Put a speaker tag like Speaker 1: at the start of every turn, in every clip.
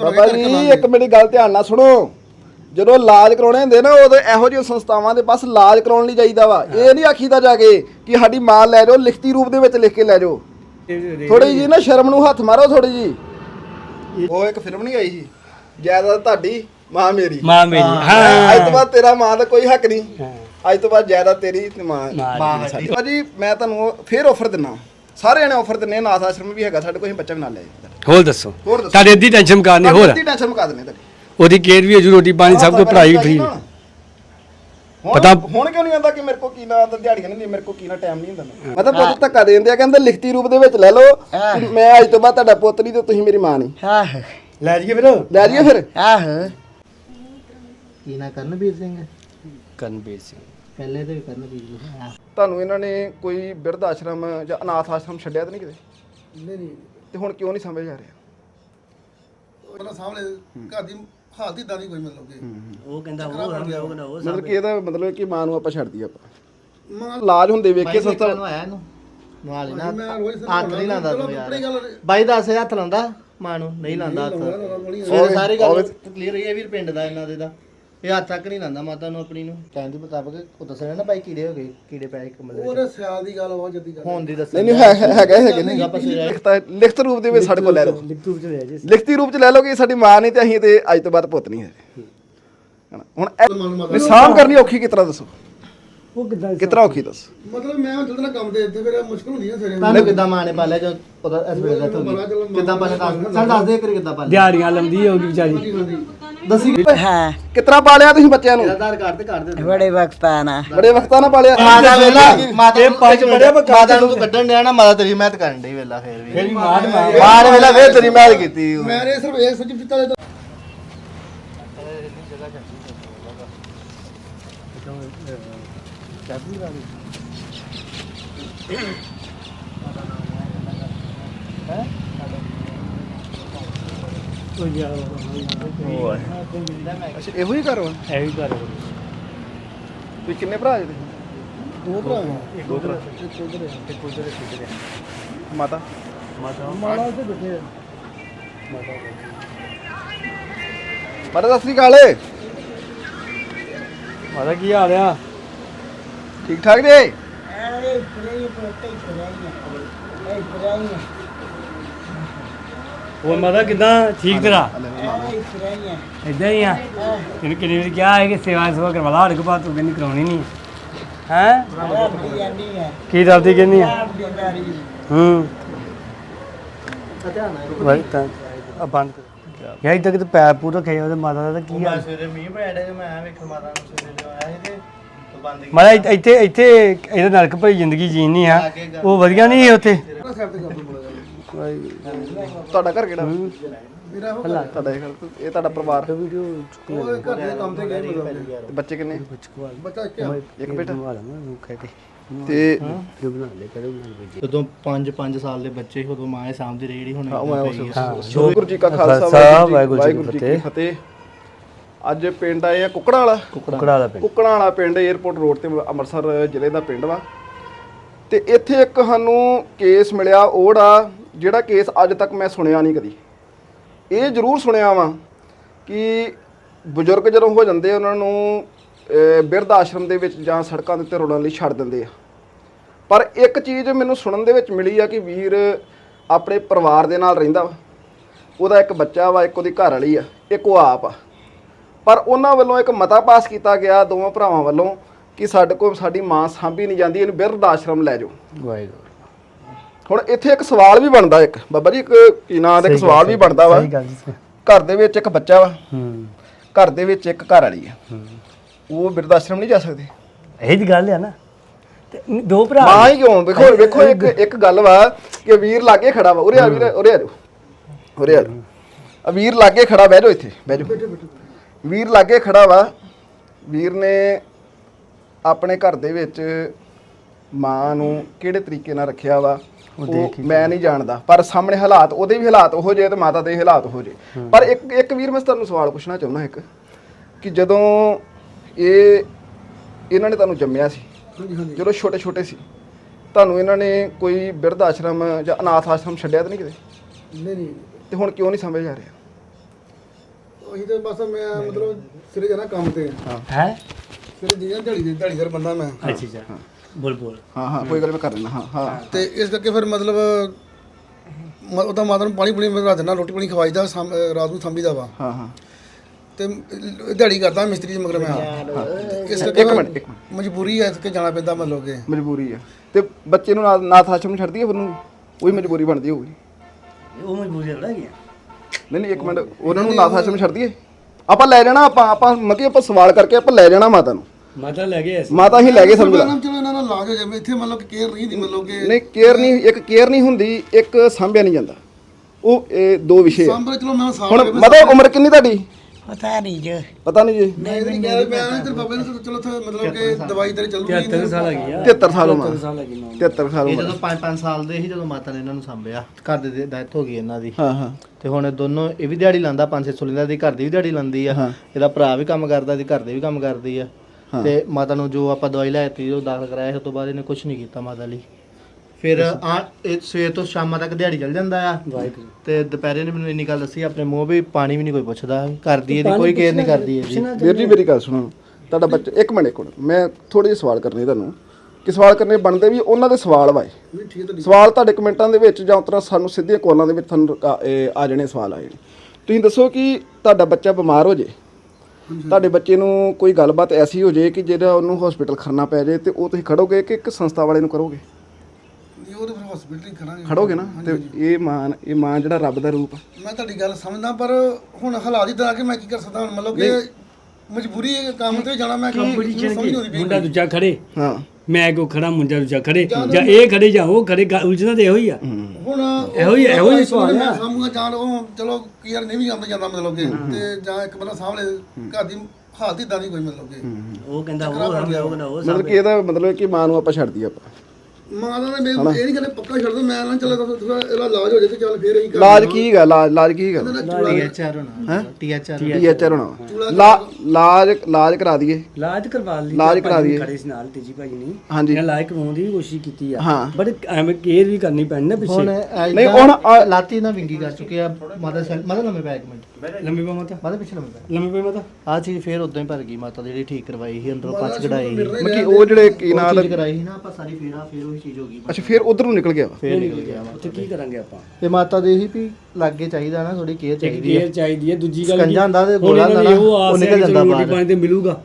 Speaker 1: ਬਾਬਾ ਜੀ ਇੱਕ ਮੇਰੀ ਗੱਲ ਧਿਆਨ ਨਾਲ ਸੁਣੋ। ਜਦੋਂ ਇਲਾਜ ਕਰਾਉਣੇ ਹੁੰਦੇ ਨਾ ਉਦੋਂ ਇਹੋ ਜਿਹੀ ਸੰਸਥਾਵਾਂ ਦੇ ਬਸ ਇਲਾਜ ਕਰਾਉਣ ਲਈ ਜਾਈਦਾ ਵਾ। ਇਹ ਨਹੀਂ ਆਖੀਦਾ ਜਾ ਕੇ ਕਿ ਸਾਡੀ ਮਾਂ ਲੈ ਜਾਓ ਲਿਖਤੀ ਰੂਪ ਦੇ ਵਿੱਚ ਲਿਖ ਕੇ ਲੈ ਜਾਓ। ਥੋੜੀ ਜੀ ਨਾ ਸ਼ਰਮ ਨੂੰ ਹੱਥ ਮਾਰੋ ਥੋੜੀ ਜੀ ਉਹ ਇੱਕ ਫਿਲਮ ਨਹੀਂ ਆਈ ਸੀ? ਜਾਇਦਾਦ ਤੁਹਾਡੀ ਮਾਂ ਮੇਰੀ।
Speaker 2: ਮਾਂ ਮੇਰੀ
Speaker 1: ਹਾਂ। ਅੱਜ ਤੋਂ ਬਾਅਦ ਤੇਰਾ ਮਾਂ ਦਾ ਕੋਈ ਹੱਕ ਨਹੀਂ।
Speaker 2: ਹਾਂ।
Speaker 1: ਅੱਜ ਤੋਂ ਬਾਅਦ ਜਾਇਦਾਦ ਤੇਰੀ ਤੇ ਮਾਂ
Speaker 2: ਮਾਂ
Speaker 1: ਸਾਡੀ। ਭਾਜੀ ਮੈਂ ਤੁਹਾਨੂੰ ਫੇਰ ਆਫਰ ਦਿੰਨਾ। ਸਾਰਿਆਂ ਨੇ ਆਫਰ ਦਿੰਨੇ ਅਨਾਥ ਆਸ਼ਰਮ ਵੀ ਹੈਗਾ ਸਾਡੇ ਕੋਲ ਅਸੀਂ ਬੱਚਾ ਵੀ ਨਾਲ ਲੈ ਜਾਈਦਾ
Speaker 2: ਹੋਰ ਦੱਸੋ?
Speaker 1: ਹੋਰ ਦੱਸੋ?
Speaker 2: ਤੁਹਾਡੇ ਅੱਧੀ ਟੈਨਸ਼ਨ ਕਰਨੀ ਹੋਰ?
Speaker 1: ਅੱਧੀ ਟੈਨਸ਼ਨ ਮੁਕਾ ਦਿੰਨੇ ਤੁਹਾਡੀ।
Speaker 2: ਉਹਦੀ ਕੇਅਰ ਵੀ ਹੋ ਜੂ ਰੋਟੀ ਪਾਣੀ ਸਭ ਕੁਝ ਪੜ੍ਹਾਈ ਵੀ ਫ੍ਰੀ
Speaker 1: ਪਤਾ
Speaker 2: ਪਤਾ-
Speaker 1: ਹੁਣ ਕਿਉਂ ਨਹੀਂ ਆਂਦਾ ਕਿ ਮੇਰੇ ਕੋ ਕੀ ਨਾ ਆਂਦਾ ਦਿਹਾੜੀਆਂ ਨਹੀਂ ਮੇਰੇ ਕੋ ਕੀ ਨਾ ਟਾਈਮ ਨਹੀਂ ਹੁੰਦਾ ਮਤਲਬ ਪੁੱਤ ਧੱਕਾ ਦੇ ਦਿੰਦੇ ਆ ਕਹਿੰਦੇ ਲਿਖਤੀ ਰੂਪ ਦੇ ਵਿੱਚ ਲੈ ਲਓ। ਮੈਂ ਅੱਜ ਤੋਂ ਬਾਅਦ ਤੁਹਾਡਾ ਪੁੱਤ ਨਹੀਂ ਤੇ ਤੁਸੀਂ ਮੇਰੀ ਮਾਂ ਨਹੀਂ।
Speaker 3: ਆਹ
Speaker 2: ਲੈ ਜੀਏ ਫਿਰ।
Speaker 1: ਲੈ ਜਾਈਏ ਫਿਰ।
Speaker 3: ਆਹ ਕੀ ਨਾ ਕਰਨਵੀਰ ਸਿੰਘ
Speaker 2: ਕਰਨਵੀਰ ਸਿੰਘ।
Speaker 3: ਪਹਿਲੇ ਤੇ ਕਰਨਵੀਰ ਸਿੰਘ ਆਹ
Speaker 1: ਤੁਹਾਨੂੰ ਇਹਨਾਂ ਨੇ ਕੋਈ ਬਿਰਧ ਆਸ਼ਰਮ ਜਾਂ ਅਨਾਥ ਆਸ਼ਰਮ ਛੱਡਿਆ ਤਾਂ ਨਹੀਂ ਕਿਤੇ?
Speaker 4: ਨਹੀਂ ਨਹੀਂ।
Speaker 1: ਤੇ ਹੁਣ ਕਿਉਂ ਨਹੀਂ ਸਮਝ ਆ ਰਿਹਾ?
Speaker 4: ਉਹਨਾਂ ਸਾਹਮਣੇ ਘਰ ਦੀ ਹਾਲਤ ਇਦਾਂ ਦੀ ਕੋਈ ਮਤਲਬ ਕਿ
Speaker 3: ਉਹ ਕਹਿੰਦਾ ਉਹ ਸਮਝਿਆ ਉਹ ਕਹਿੰਦਾ ਉਹ
Speaker 1: ਮਤਲਬ ਕਿ ਇਹਦਾ ਮਤਲਬ ਕਿ ਮਾਂ ਨੂੰ ਆਪਾਂ ਛੱਡ ਦਈਏ ਆਪਾਂ। ਇਲਾਜ ਹੁੰਦੇ ਵੇਖ ਕੇ ਸੰਸਥਾ
Speaker 3: ਨੂੰ ਆਇਆ ਇਹਨੂੰ। ਨਾਲ ਹੀ ਨਾ
Speaker 4: ਮੈਂ ਰੋਜ਼
Speaker 3: ਹੱਥ ਨਹੀਂ ਲਾਉਂਦਾ ਤੂੰ
Speaker 4: ਆਪਣੀ
Speaker 3: ਯਾਰ।
Speaker 4: ਗੱਲ
Speaker 3: ਬਾਈ ਦੱਸ ਹੱਥ ਲਾਉਂਦਾ ਮਾਂ ਨੂੰ ਨਹੀਂ ਲਾਉਂਦਾ ਹੱਥ। ਸਾਰੀ ਗੱਲ ਕਲੀਅਰ ਇਹ ਵੀ ਪਿੰਡ ਦਾ ਇਹਨਾਂ ਦੇ ਦਾ। ਇਹ ਹੱਥ ਤੱਕ ਨਹੀਂ ਲਾਉਂਦਾ ਮਾਤਾ ਨੂੰ ਆਪਣੀ ਨੂੰ। ਕਹਿਣ ਦੇ ਮੁਤਾਬਕ ਉਹ ਦੱਸਣਾ ਨਾ ਬਾਈ ਕੀੜੇ ਹੋ ਗਏ ਕੀੜੇ ਪੈ ਇੱਕ ਮਤਲਬ
Speaker 4: ਉਹਦੇ ਸਿਆਲ ਦੀ ਗੱਲ ਬਹੁਤ ਜੱਦੀ ਗੱਲ
Speaker 3: ਹੋਣ ਦੀ ਦੱਸ
Speaker 1: ਨਹੀਂ ਨਹੀਂ ਹੈ- ਹੈ- ਹੈਗਾ ਹੈਗੇ ਨੇ ਲਿਖਤਾ ਲਿਖਤ ਰੂਪ ਦੇ ਵਿੱਚ ਸਾਡੇ ਕੋਲ ਲੈ ਲਓ।
Speaker 2: ਲਿਖਤੂ ਵਿੱਚ ਲੈ ਜੀ।
Speaker 1: ਲਿਖਤੀ ਰੂਪ ਚ ਲੈ ਲਓ ਕਿ ਸਾਡੀ ਮਾਂ ਨਹੀਂ ਤੇ ਅਸੀਂ ਤੇ ਅੱਜ ਤੋਂ ਬਾਅਦ ਪੁੱਤ ਨਹੀਂ ਹੈ। ਹੁਣ ਇਹ- ਵੀ ਸਾਂਭ ਕਰਨੀ ਔਖੀ ਕਿਸ ਤਰ੍ਹਾਂ ਦੱਸੋ?
Speaker 2: ਉਹ ਕਿਦਾਂ
Speaker 1: ਔਖੀ ਦੱਸ?
Speaker 4: ਮਤਲਬ ਮੈਂ ਜਦੋਂ ਨਾ ਕੰਮ ਇੱਥੇ ਫਿਰ ਮੁਸ਼ਕਲ ਹੁੰਦੀ ਨਾ। ਸਵੇਰੇ
Speaker 3: ਤੁਹਾਨੂੰ ਕਿੱਦਾਂ ਮਾਂ ਨੇ ਪਾਲਿਆ ਜੋ ਉਹਦਾ ਇਸ ਵੇਲੇ ਦਾ ਹੋ ਕਿੱਦਾਂ ਪਾਲਿਆ ਦੱਸ ਸਾਨੂੰ ਦੱਸ ਦੇ ਕਰੀ ਕਿੱਦਾਂ ਪਾਲਿਆ?
Speaker 2: ਦਿਹਾੜੀਆਂ ਲੰਦੀ ਹੋਗੀ ਵਿਚਾਰੀ।
Speaker 3: ਦੱਸੀ
Speaker 5: ਹਾਂ
Speaker 1: ਕਿਸ ਤਰ੍ਹਾਂ ਪਾਲਿਆ ਤੁਸੀਂ ਬੱਚਿਆਂ ਨੂੰ?
Speaker 3: ਆਧਾਰ ਕਾਰਡ ਤੇ ਕਰ ਦੇ
Speaker 5: ਬੜੇ ਵਕਤਾਂ ਨਾ।
Speaker 1: ਬੜੇ ਵਕਤਾਂ ਨਾਲ ਪਾਲਿਆ?
Speaker 3: ਮਾਤਾ ਵੇਲਾ ਮਾਤਾ
Speaker 2: ਇਹ ਪੰਜ ਪਰ
Speaker 3: ਮਾਤਾ ਨੂੰ ਤੂੰ ਕੱਢਣ ਡਿਆ ਨਾ ਮਾਤਾ ਤੇਰੀ ਮਿਹਨਤ ਕਰਨ ਡਈ ਵੇਲਾ ਫੇਰ ਵੀ।
Speaker 2: ਫਿਰ ਵੀ ਮਾਂ ਦੇ ਮਾਂ
Speaker 3: ਮਾਂ ਨੇ ਵੇਲਾ ਫੇਰ ਤੇਰੀ ਮਿਹਨਤ ਕੀਤੀ।
Speaker 4: ਮੈਂ ਇਹ ਸਿਰਫ ਇਹ ਸੋਚ
Speaker 1: ਅੱਛਾ ਇਹੋ ਹੀ ਘਰ ਵਾ?
Speaker 2: ਐ ਵੀ ਕਰ
Speaker 1: ਤੁਸੀਂ ਕਿੰਨੇ ਭਰਾ ਜੀ
Speaker 4: ਦੋ ਭਰਾ
Speaker 2: ਇੱਕ ਉਧਰ ਇੱਕ ਉਧਰ ਉਧਰ
Speaker 1: ਮਾਤਾ?
Speaker 2: ਮਾਤਾ?
Speaker 4: ਮਾਲਾ ਉੱਤੇ ਬੈਠੇ ਆ।
Speaker 1: ਮਾਤਾ ਸਤਿ ਸ੍ਰੀ ਅਕਾਲ
Speaker 2: ਮਾਤਾ ਕੀ ਹਾਲ ਆ?
Speaker 1: ਠੀਕ ਠਾਕ ਜੀ?
Speaker 2: ਹੋਰ ਮਾਤਾ ਕਿਦਾਂ? ਠੀਕ ਤੇਰਾ? ਇਦਾਂ ਹੀ ਆ। ਤੈਨੂੰ ਕਿੰਨੀ ਵਾਰ ਕਿਹਾ ਹੈ ਕਿ ਸੇਵਾ ਸੇਵਾ ਕਰਵਾ ਲਾ ਹੜਕ ਪਾ ਤੂੰ ਕਹਿੰਦੀ ਕਰਾਉਣੀ ਨਹੀਂ। ਹੈ? ਕੀ ਦਰਦੀ ਕਹਿੰਦੀ ਆ? ਹੂੰ। ਭਾਈ ਤਾਂ ਆ ਬੰਦ ਕਰ। ਯਾਰ ਇੱਦਾਂ ਕਿ ਪੈਰ ਪੂਰਾ ਉਹਦੇ ਮਾਤਾ ਦਾ ਤਾਂ ਕੀ
Speaker 3: ਮੈਂ
Speaker 2: ਹਾਲ
Speaker 3: ਸਵੇਰੇ ਮੀਂਹ ਪਿਆ ਡੇ ਮੈਂ ਵੇਖ ਮਾਤਾ ਨੂੰ ਸਵੇਰੇ ਜੋ ਆਇਆ ਸੀ ਤੇ
Speaker 2: ਮਾਤਾ ਇੱਥੇ- ਇੱਥੇ ਇਹਦਾ ਨਰਕ ਭਰੀ ਜ਼ਿੰਦਗੀ ਜੀਣੀ ਆ। ਉਹ ਵਧੀਆ ਨਹੀਂ ਸੀ ਉੱਥੇ।
Speaker 1: ਤੁਹਾਡਾ ਘਰ ਕਿਹੜਾ?
Speaker 4: ਮੇਰਾ ਉਹ
Speaker 1: ਤੁਹਾਡਾ ਇਹ ਘਰ ਇਹ ਤੁਹਾਡਾ ਪਰਿਵਾਰ?
Speaker 2: ਵੀਡੀਓ
Speaker 4: ਉਹ ਘਰ ਦੇ ਕੰਮ ਤੇ ਗਏ ਮਤਲਬ।
Speaker 1: ਤੇ ਬੱਚੇ ਕਿੰਨੇ?
Speaker 4: ਬੱਚਾ ਇੱਕ ਆ
Speaker 1: ਇੱਕ ਬੇਟਾ।
Speaker 2: ਤੇ
Speaker 1: ਤੇ
Speaker 2: ਜੋ ਬਣਾ ਲੈ ਕਰੋ
Speaker 3: ਜਦੋਂ 5 5 ਸਾਲ ਦੇ ਬੱਚੇ ਉਦੋਂ ਮਾਂ ਇਹ ਸਾਹਮਣੇ ਰਹੀ ਜਿਹੜੀ ਹੁਣ
Speaker 1: ਉਹ ਮੈਂ ਉਸ ਜੀ ਕਾ ਖਾਲਸਾ
Speaker 2: ਖਾਲਸਾ,
Speaker 1: ਵਾਹਿਗੁਰੂ ਜੀ ਕੀ ਫਤਿਹ। ਅੱਜ ਪਿੰਡ ਆਏ ਆ ਕੁਕੜਾ ਵਾਲਾ।
Speaker 2: ਕੁਕੜਾ ਦਾ ਪਿੰਡ।
Speaker 1: ਕੁੱਕੜਾਂ ਵਾਲਾ ਪਿੰਡ 에어ਪੋਰਟ ਰੋਡ ਤੇ ਅੰਮ੍ਰਿਤਸਰ ਜ਼ਿਲ੍ਹੇ ਦਾ ਪਿੰਡ ਵਾ। ਤੇ ਇੱਥੇ ਇੱਕ ਸਾਨੂੰ ਕੇਸ ਮਿਲਿਆ ਉਹੜਾ ਜਿਹੜਾ ਕੇਸ ਅੱਜ ਤੱਕ ਮੈਂ ਸੁਣਿਆ ਨਹੀਂ ਕਦੀ। ਇਹ ਜ਼ਰੂਰ ਸੁਣਿਆ ਵਾ ਕਿ ਬਜ਼ੁਰਗ ਜਦੋਂ ਹੋ ਜਾਂਦੇ ਉਹਨਾਂ ਨੂੰ ਬਿਰਧ ਆਸ਼ਰਮ ਦੇ ਵਿੱਚ ਜਾਂ ਸੜਕਾਂ ਦੇ ਉੱਤੇ ਰੋੜਨ ਲਈ ਛੱਡ ਦਿੰਦੇ ਆ। ਪਰ ਇੱਕ ਚੀਜ਼ ਮੈਨੂੰ ਸੁਣਨ ਦੇ ਵਿੱਚ ਮਿਲੀ ਆ ਕਿ ਵੀਰ ਆਪਣੇ ਪਰਿਵਾਰ ਦੇ ਨਾਲ ਰਹਿੰਦਾ ਵਾ। ਉਹਦਾ ਇੱਕ ਬੱਚਾ ਵਾ ਇੱਕ ਉਹਦੀ ਘਰ ਵਾਲੀ ਆ ਇੱਕ ਉਹ ਆਪ ਆ। ਪਰ ਉਹਨਾਂ ਵੱਲੋਂ ਇੱਕ ਮਤਾ ਪਾਸ ਕੀਤਾ ਗਿਆ ਦੋਵਾਂ ਭਰਾਵਾਂ ਵੱਲੋਂ ਕਿ ਸਾਡੇ ਕੋਲ ਸਾਡੀ ਮਾਂ ਸਾਂਭੀ ਨਹੀਂ ਜਾਂਦੀ ਇਹਨੂੰ ਬਿਰਧ ਆਸ਼ਰਮ ਲੈ ਜਾਓ।
Speaker 2: ਵਾਹਿਗੁਰੂ।
Speaker 1: ਹੁਣ ਇੱਥੇ ਇੱਕ ਸਵਾਲ ਵੀ ਬਣਦਾ ਇੱਕ ਬਾਬਾ ਜੀ ਇੱਕ ਕੀ ਨਾਂ ਦਾ ਇੱਕ ਸਵਾਲ ਵੀ ਬਣਦਾ ਵਾ।
Speaker 2: ਸਹੀ ਗੱਲ ਜੀ।
Speaker 1: ਘਰ ਦੇ ਵਿੱਚ ਇੱਕ ਬੱਚਾ ਵਾ।
Speaker 2: ਹੂੰ।
Speaker 1: ਘਰ ਦੇ ਵਿੱਚ ਇੱਕ ਘਰ ਵਾਲੀ ਆ। ਉਹ ਬਿਰਧ ਆਸ਼ਰਮ ਨਹੀਂ ਜਾ ਸਕਦੇ।
Speaker 2: ਇਹ ਦੀ ਗੱਲ ਆ ਨਾ। ਤੇ ਦੋ ਭਰਾ
Speaker 1: ਮਾਂ ਹੀ ਕਿਉਂ? ਵੇਖੋ ਵੇਖੋ ਇੱਕ ਇੱਕ ਗੱਲ ਵਾ ਕਿ ਵੀਰ ਲਾਗੇ ਖੜਾ ਵਾ। ਉਰੇ ਆ ਵੀਰ ਉਰੇ ਆ ਜਾਓ। ਉਰੇ ਆ ਆ ਵੀਰ ਲਾਗੇ ਖੜਾ ਬਹਿ ਜਾਓ ਇੱਥੇ ਬਹਿ ਜਾਓ। ਵੀਰ ਲਾਗੇ ਖੜਾ ਵਾ। ਵੀਰ ਨੇ ਆਪਣੇ ਘਰ ਦੇ ਵਿੱਚ ਮਾਂ ਨੂੰ ਕਿਹੜੇ ਤਰੀਕੇ ਨਾਲ ਰੱਖਿਆ ਵਾ ਉਹ ਮੈਂ ਨਹੀਂ ਜਾਣਦਾ। ਪਰ ਸਾਹਮਣੇ ਹਾਲਾਤ ਉਹਦੇ ਵੀ ਹਾਲਾਤ ਉਹੋ ਜਿਹੇ ਤੇ ਮਾਤਾ ਦੇ ਹਾਲਾਤ ਉਹੋ ਜਿਹੇ। ਪਰ ਇੱਕ ਇੱਕ ਵੀਰ ਮੈਂ ਤੁਹਾਨੂੰ ਸਵਾਲ ਪੁੱਛਣਾ ਚਾਹੁੰਦਾ ਇੱਕ ਕਿ ਜਦੋਂ ਇਹ ਇਹਨਾਂ ਨੇ ਤੁਹਾਨੂੰ ਜੰਮਿਆ ਸੀ ਜਦੋਂ ਛੋਟੇ ਛੋਟੇ ਸੀ ਤੁਹਾਨੂੰ ਇਹਨਾਂ ਨੇ ਕੋਈ ਬਿਰਧ ਆਸ਼ਰਮ ਜਾਂ ਅਨਾਥ ਆਸ਼ਰਮ ਛੱਡਿਆ ਤਾਂ ਨਹੀਂ ਕਿਤੇ?
Speaker 4: ਨਹੀਂ ਨਹੀਂ।
Speaker 1: ਤੇ ਹੁਣ ਕਿਉਂ ਨਹੀਂ ਸਮਝ ਆ ਰਿਹਾ?
Speaker 4: ਅਸੀਂ ਤੇ ਬਸ ਮੈਂ ਮਤਲਬ ਸਿਰੇ ਜਾਣਾ ਕੰਮ ਤੇ।
Speaker 2: ਹੈ?
Speaker 4: ਸਿਰੇ ਜਿਹੜਾ ਦਿਹਾੜੀ ਦੇ ਦਿਹਾੜੀਦਾਰ ਬੰਦਾ ਮੈਂ।
Speaker 2: ਅੱਛਾ ਅੱਛਾ। ਬੋਲ ਬੋਲ।
Speaker 1: ਹਾਂ ਹਾਂ ਕੋਈ ਗੱਲ ਮੈਂ ਕਰ ਲੈਣਾ ਹਾਂ ਹਾਂ।
Speaker 4: ਤੇ ਇਸ ਕਰਕੇ ਫਿਰ ਮਤਲਬ ਉਹਦਾ ਮਾਤਾ ਨੂੰ ਪਾਣੀ ਪੂਣੀ ਮੈਂ ਰਾਤ ਨਾਲ ਰੋਟੀ ਪਾਣੀ ਖਵਾਈਦਾ ਰਾਤ ਨੂੰ ਸੰਭੀਦਾ ਵਾ।
Speaker 1: ਹਾਂ ਹਾਂ।
Speaker 4: ਤੇ ਦਿਹਾੜੀ ਕਰਦਾ ਮਿਸਤਰੀ ਦੀ ਮਗਰ ਮੈਂ। ਇਸ ਕਰਕੇ
Speaker 1: ਇੱਕ ਮਿੰਟ, ਇੱਕ
Speaker 4: ਮਜਬੂਰੀ ਹੈ ਕਿ ਜਾਣਾ ਪੈਂਦਾ ਮਤਲਬ ਕਿ।
Speaker 1: ਮਜਬੂਰੀ ਆ। ਤੇ ਬੱਚੇ ਨੂੰ ਨਾ- ਨਾਥ ਆਸ਼ਰਮ ਛੱਡ ਦਈਏ ਉਹਨੂੰ? ਉਹੀ ਮਜਬੂਰੀ ਬਣਦੀ ਹੋਊਗੀ।
Speaker 2: ਉਹ ਮਜਬੂਰੀ ਲੱਗਦਾ ਗਿਆ
Speaker 1: ਨਹੀਂ ਨਹੀਂ ਇੱਕ ਮਿੰਟ। ਉਹਨਾਂ ਨੂੰ ਨਾਥ ਆਸ਼ਰਮ ਛੱਡ ਦਈਏ। ਆਪਾਂ ਲੈ ਜਾਣਾ ਆਪਾਂ ਆਪਾਂ ਮਤਲਬ ਆਪਾਂ ਸਵਾਲ ਕਰਕੇ ਆਪਾਂ ਲੈ ਜਾਣਾ ਮਾਤਾ ਨੂੰ।
Speaker 2: ਮਾਤਾ ਲੈ ਗਏ ਅਸੀਂ।
Speaker 1: ਮਾਤਾ ਹੀ ਲੈ ਗਏ ਸਮਝ ਲਾ।
Speaker 4: ਚਲੋ ਚਲੋ ਇਹਨਾਂ ਦਾ ਇਲਾਜ ਹੋ ਜਾਵੇ। ਇੱਥੇ ਮਤਲਬ ਕਿ ਕੇਅਰ ਨਹੀਂ ਦੀ ਮਤਲਬ ਕਿ
Speaker 1: ਨਹੀਂ ਕੇਅਰ ਨਹੀਂ ਇੱਕ ਕੇਅਰ ਨਹੀਂ ਹੁੰਦੀ ਇੱਕ ਸਾਂਭਿਆ ਨਹੀਂ ਜਾਂਦਾ। ਉਹ ਇਹ ਦੋ ਵਿਸ਼ੇ ਆ।
Speaker 4: ਸਾਂਭਰ ਚਲੋ ਮੈਂ ਸਾਂਭ
Speaker 1: ਹੁਣ ਮਤਲਬ ਉਮਰ ਕਿੰਨੀ ਤੁਹਾਡੀ?
Speaker 5: ਪਤਾ ਨਹੀਂ ਜੋ।
Speaker 1: ਪਤਾ ਨਹੀਂ ਜੀ।
Speaker 4: ਮੈਂ ਨਹੀਂ ਕਹਿ ਰਿਹਾ ਮੈਂ ਤੇ ਬਾਬੇ ਨੂੰ ਚਲੋ ਉੱਥੇ ਮਤਲਬ ਕਿ ਦਵਾਈ ਤੇਰੀ ਚੱਲੂਗੀ
Speaker 2: 73 ਸਾਲ ਆ। ਗਿਆ
Speaker 1: 73 ਸਾਲ ਉਮਰ।
Speaker 2: 73 ਸਾਲ ਆ ਗਈ
Speaker 1: 73 ਸਾਲ
Speaker 3: ਇਹ
Speaker 1: ਉਮਰ।
Speaker 3: ਜਦੋਂ 5-5 ਸਾਲ ਦੇ ਸੀ ਜਦੋਂ ਮਾਤਾ ਨੇ ਇਹਨਾਂ ਨੂੰ ਸੰਭਿਆ ਘਰ ਦੇ ਡੈਥ ਹੋ ਗਈ ਇਹਨਾਂ ਦੀ।
Speaker 1: ਹਾਂ ਹਾਂ।
Speaker 3: ਤੇ ਹੁਣ ਇਹ ਦੋਨੋਂ ਇਹ ਵੀ ਦਿਹਾੜੀ ਲਾਂਦਾ 5-600 ਲੈਂਦਾ ਦੀ ਘਰ ਦੀ ਵੀ ਦਿਹਾੜੀ ਲਾਂਦੀ ਆ। ਇਹਦਾ ਭਰਾ ਵੀ ਕੰਮ ਕਰਦਾ ਦੀ ਘਰ ਦੇ ਵੀ ਕੰਮ ਕਰਦੀ ਆ। ਤੇ ਮਾਤਾ ਨੂੰ ਜੋ ਆਪਾਂ ਦਵਾਈ ਲੈ ਦਿੱਤੀ ਜੋ ਦਾਖਲ ਕਰਾਇਆ ਉਸ ਤੋਂ ਬਾਅਦ ਇਹਨੇ ਕੁਝ ਨਹੀਂ ਕੀਤਾ ਮਾਤਾ ਲਈ। ਫਿਰ ਆ ਇਹ ਸਵੇਰ ਤੋਂ ਸ਼ਾਮਾਂ ਤੱਕ ਦਿਹਾੜੀ ਚੱਲ ਜਾਂਦਾ ਆ।
Speaker 2: ਵਾਹਿਗੁਰੂ।
Speaker 3: ਤੇ ਦੁਪਹਿਰੇ ਨੇ ਮੈਨੂੰ ਇੰਨੀ ਗੱਲ ਦੱਸੀ ਆਪਣੇ ਮੂੰਹ ਵੀ ਪਾਣੀ ਵੀ ਨਹੀਂ ਕੋਈ ਪੁੱਛਦਾ। ਕਰਦੀ ਇਹਦੀ ਕੋਈ ਕੇਅਰ ਨਹੀਂ ਕਰਦੀ ਇਹਦੀ।
Speaker 1: ਵੀਰ ਜੀ ਮੇਰੀ ਗੱਲ ਸੁਣੋ। ਤੁਹਾਡਾ ਬੱਚਾ ਇੱਕ ਮਿੰਟ ਇੱਕ ਮਿੰਟ। ਮੈਂ ਥੋੜੇ ਜਿਹੇ ਸਵਾਲ ਕਰਨੇ ਤੁਹਾਨੂੰ। ਕਿ ਸਵਾਲ ਕਰਨੇ ਬਣਦੇ ਵੀ ਉਹਨਾਂ ਦੇ ਸਵਾਲ ਵਾਏ। ਸਵਾਲ ਤੁਹਾਡੇ ਕਮੈਂਟਾਂ ਦੇ ਵਿੱਚ ਜਾਂ ਉਤਰਾ ਸਾਨੂੰ ਸਿੱਧੀਆਂ ਕਾਲਾਂ ਦੇ ਵਿੱਚ ਤੁਹਾਨੂੰ ਆ- ਜਾਣੇ ਸਵਾਲ ਆ ਜਾਣੇ ਤੁਸੀਂ ਦੱਸੋ ਕਿ ਤੁਹਾਡਾ ਬੱਚਾ ਬਿਮਾਰ ਹੋ ਜੇ। ਤੁਹਾਡੇ ਬੱਚੇ ਨੂੰ ਕੋਈ ਗੱਲਬਾਤ ਐਸੀ ਹੋ ਜੇ ਕਿ ਜਿਹੜਾ ਉਹਨੂੰ ਹਸਪੀਟਲ ਖੜਨਾ ਪੈ ਜੇ ਤੇ ਉਹ ਤੁਸੀਂ ਖੜੋਗੇ ਕਿ ਇੱਕ ਸੰਸਥਾ ਵਾਲੇ ਨੂੰ ਕਰੋਗੇ?
Speaker 4: ਉਹ ਤੇ ਫਿਰ ਹਸਪੀਟਲ ਹੀ ਖੜਾਂਗੇ
Speaker 1: ਖੜੋਗੇ ਨਾ ਤੇ ਇਹ ਮਾਨ ਇਹ ਮਾਨ ਜਿਹੜਾ ਰੱਬ ਦਾ ਰੂਪ ਆ।
Speaker 4: ਮੈਂ ਤੁਹਾਡੀ ਗੱਲ ਸਮਝਦਾ ਪਰ ਹੁਣ ਹਾਲਾਤ ਹੀ ਤਾਂ ਕਿ ਮੈਂ ਕੀ ਕਰ ਸਕਦਾ ਹੁਣ ਮਤਲਬ ਕਿ ਮਜਬੂਰੀ ਹੈ ਕੰਮ ਤੇ ਜਾਣਾ ਮੈਂ ਕੀ ਸਮਝ ਨਹੀਂ ਆਉਂਦੀ ਪਈ।
Speaker 2: ਮੁੰਡਾ ਦੂਜਾ ਖੜੇ।
Speaker 1: ਹਾਂ।
Speaker 2: ਮੈਂ ਕੋ ਖੜਾ ਮੁੰਡਾ ਦੂਜਾ ਖੜੇ। ਜਾਂ ਇਹ ਖੜੇ ਜਾਂ ਉਹ ਖੜੇ ਉਲਝਣਾ ਤੇ ਇਹੋ ਹੀ ਆ।
Speaker 4: ਹੁਣ
Speaker 2: ਇਹੋ ਹੀ- ਇਹੋ ਹੀ ਸਵਾਲ
Speaker 4: ਮੈਂ ਸਾਹਮਣੇ ਜਾਣ ਉਹ ਚਲੋ ਕੀ ਯਾਰ ਨਹੀਂ ਵੀ ਆਉਂਦਾ ਜਾਂਦਾ ਮਤਲਬ ਕਿ। ਤੇ ਜਾਂ ਇੱਕ ਬੰਦਾ ਸਾਹਮਣੇ ਘਰ ਦੀ ਹਾਲਤ ਇਦਾਂ ਦੀ ਕੋਈ ਮਤਲਬ ਕਿ।
Speaker 2: ਉਹ ਕਹਿੰਦਾ ਉਹ ਉਹ ਕਹਿੰਦਾ ਉਹ
Speaker 1: ਮਤਲਬ ਕਿ ਇਹਦਾ ਮਤਲਬ ਕਿ ਮਾਂ ਨੂੰ ਆਪਾਂ ਛੱਡ ਦਈਏ ਆਪਾਂ।
Speaker 4: ਮਾਂ ਦਾ ਨੇ ਮੈਂ ਇਹ ਨਹੀਂ ਕਹਿੰਦੇ ਪੱਕਾ ਛੱਡ ਦੋ ਮੈਂ ਨਾ ਚੱਲ ਥੋੜਾ ਇਹਦਾ ਇਲਾਜ ਹੋ ਜਾਏ ਤੇ ਚੱਲ ਫੇਰ ਅਸੀਂ ਕਰ
Speaker 1: ਇਲਾਜ ਕੀ ਹੈਗਾ? ਇਲਾਜ ਇਲਾਜ ਕੀ ਹੈਗਾ?
Speaker 3: ਟੀਐਚਆਰ ਹੋਣਾ। ਟੀਐਚਆਰ
Speaker 1: ਟੀਐਚਆਰ ਹੋਣਾ। ਲਾ ਇਲਾਜ ਇਲਾਜ ਕਰਾ ਦਈਏ।
Speaker 2: ਇਲਾਜ ਕਰਵਾ ਲਈ
Speaker 1: ਇਲਾਜ ਕਰਾ ਦਈਏ।
Speaker 2: ਖੜੇ ਸੀ ਨਾਲ ਤੇਜੀ ਭਾਈ ਨੇ।
Speaker 1: ਹਾਂਜੀ।
Speaker 2: ਇਹਨਾਂ ਇਲਾਜ ਕਰਵਾਉਣ ਦੀ ਵੀ ਕੋਸ਼ਿਸ਼ ਕੀਤੀ ਆ।
Speaker 1: ਹਾਂ।
Speaker 2: ਬਟ ਐਵੇਂ ਕੇਅਰ ਵੀ ਕਰਨੀ ਪੈਣੀ ਨਾ
Speaker 3: ਹੁਣ
Speaker 2: ਪਿੱਛੇ
Speaker 1: ਨਹੀਂ, ਹੁਣ ਆ-
Speaker 3: ਲਾਤੀ ਨਾ ਵਿੰਗੀ ਕਰ ਚੁੱਕੇ ਆ। ਮਾਤਾ ਸੈਲ ਮਾਤਾ ਲੰਮੇ ਪੈ ਇੱਕ ਮਿੰਟ।
Speaker 2: ਲੰਮੀ ਪਾ ਮਾਤਾ।
Speaker 3: ਮਾਤਾ ਪਿੱਛੇ ਲੰਮੇ ਪੈ
Speaker 2: ਲੰਮੀ ਪਾ ਮਾਤਾ।
Speaker 3: ਆ ਚੀਜ਼ ਫੇਰ ਉਦਾਂ ਹੀ ਭਰ ਗਈ ਮਾਤਾ ਦੀ ਜਿਹੜੀ ਠੀਕ ਕਰਵਾਈ ਸੀ ਅੰਦਰੋਂ ਪੱਚ ਕਢਾਈ ਸੀ।
Speaker 1: ਮਤਲਬ ਕਿ ਉਹ ਜਿਹੜੇ ਕੀ ਨਾਲ
Speaker 3: ਚੀਜ਼ ਕਰਾਈ ਸੀ ਨਾ ਆਪਾਂ ਸਾਰੀ ਫੇਰ ਆ ਫੇਰ ਉਹੀ ਚੀਜ਼ ਹੋ ਗਈ
Speaker 1: ਅੱਛਾ ਫਿਰ ਉਧਰ ਨੂੰ ਨਿਕਲ ਗਿਆ ਵਾ?
Speaker 3: ਫੇਰ ਨਿਕਲ ਗਿਆ ਵਾ
Speaker 2: ਉੱਥੇ ਕੀ ਕਰਾਂਗੇ ਆਪਾਂ?
Speaker 3: ਤੇ ਮਾਤਾ ਦੇ ਹੀ ਵੀ ਲੱਗੇ ਚਾਹੀਦਾ ਨਾ ਥੋੜੀ ਕੇਅਰ ਚਾਹੀਦੀ ਹੈ
Speaker 2: ਕੇਅਰ ਚਾਹੀਦੀ ਹੈ ਦੂਜੀ ਗੱਲ
Speaker 3: ਸਕੰਜਾ ਹੁੰਦਾ ਤੇ ਗੋਲਾ ਹੁੰਦਾ ਨਾ,
Speaker 2: ਉਹ
Speaker 3: ਨਿਕਲ ਜਾਂਦਾ ਬਾਹਰ।
Speaker 2: ਰੋਟੀ ਪਾਣੀ ਤੇ ਮਿਲੂਗਾ।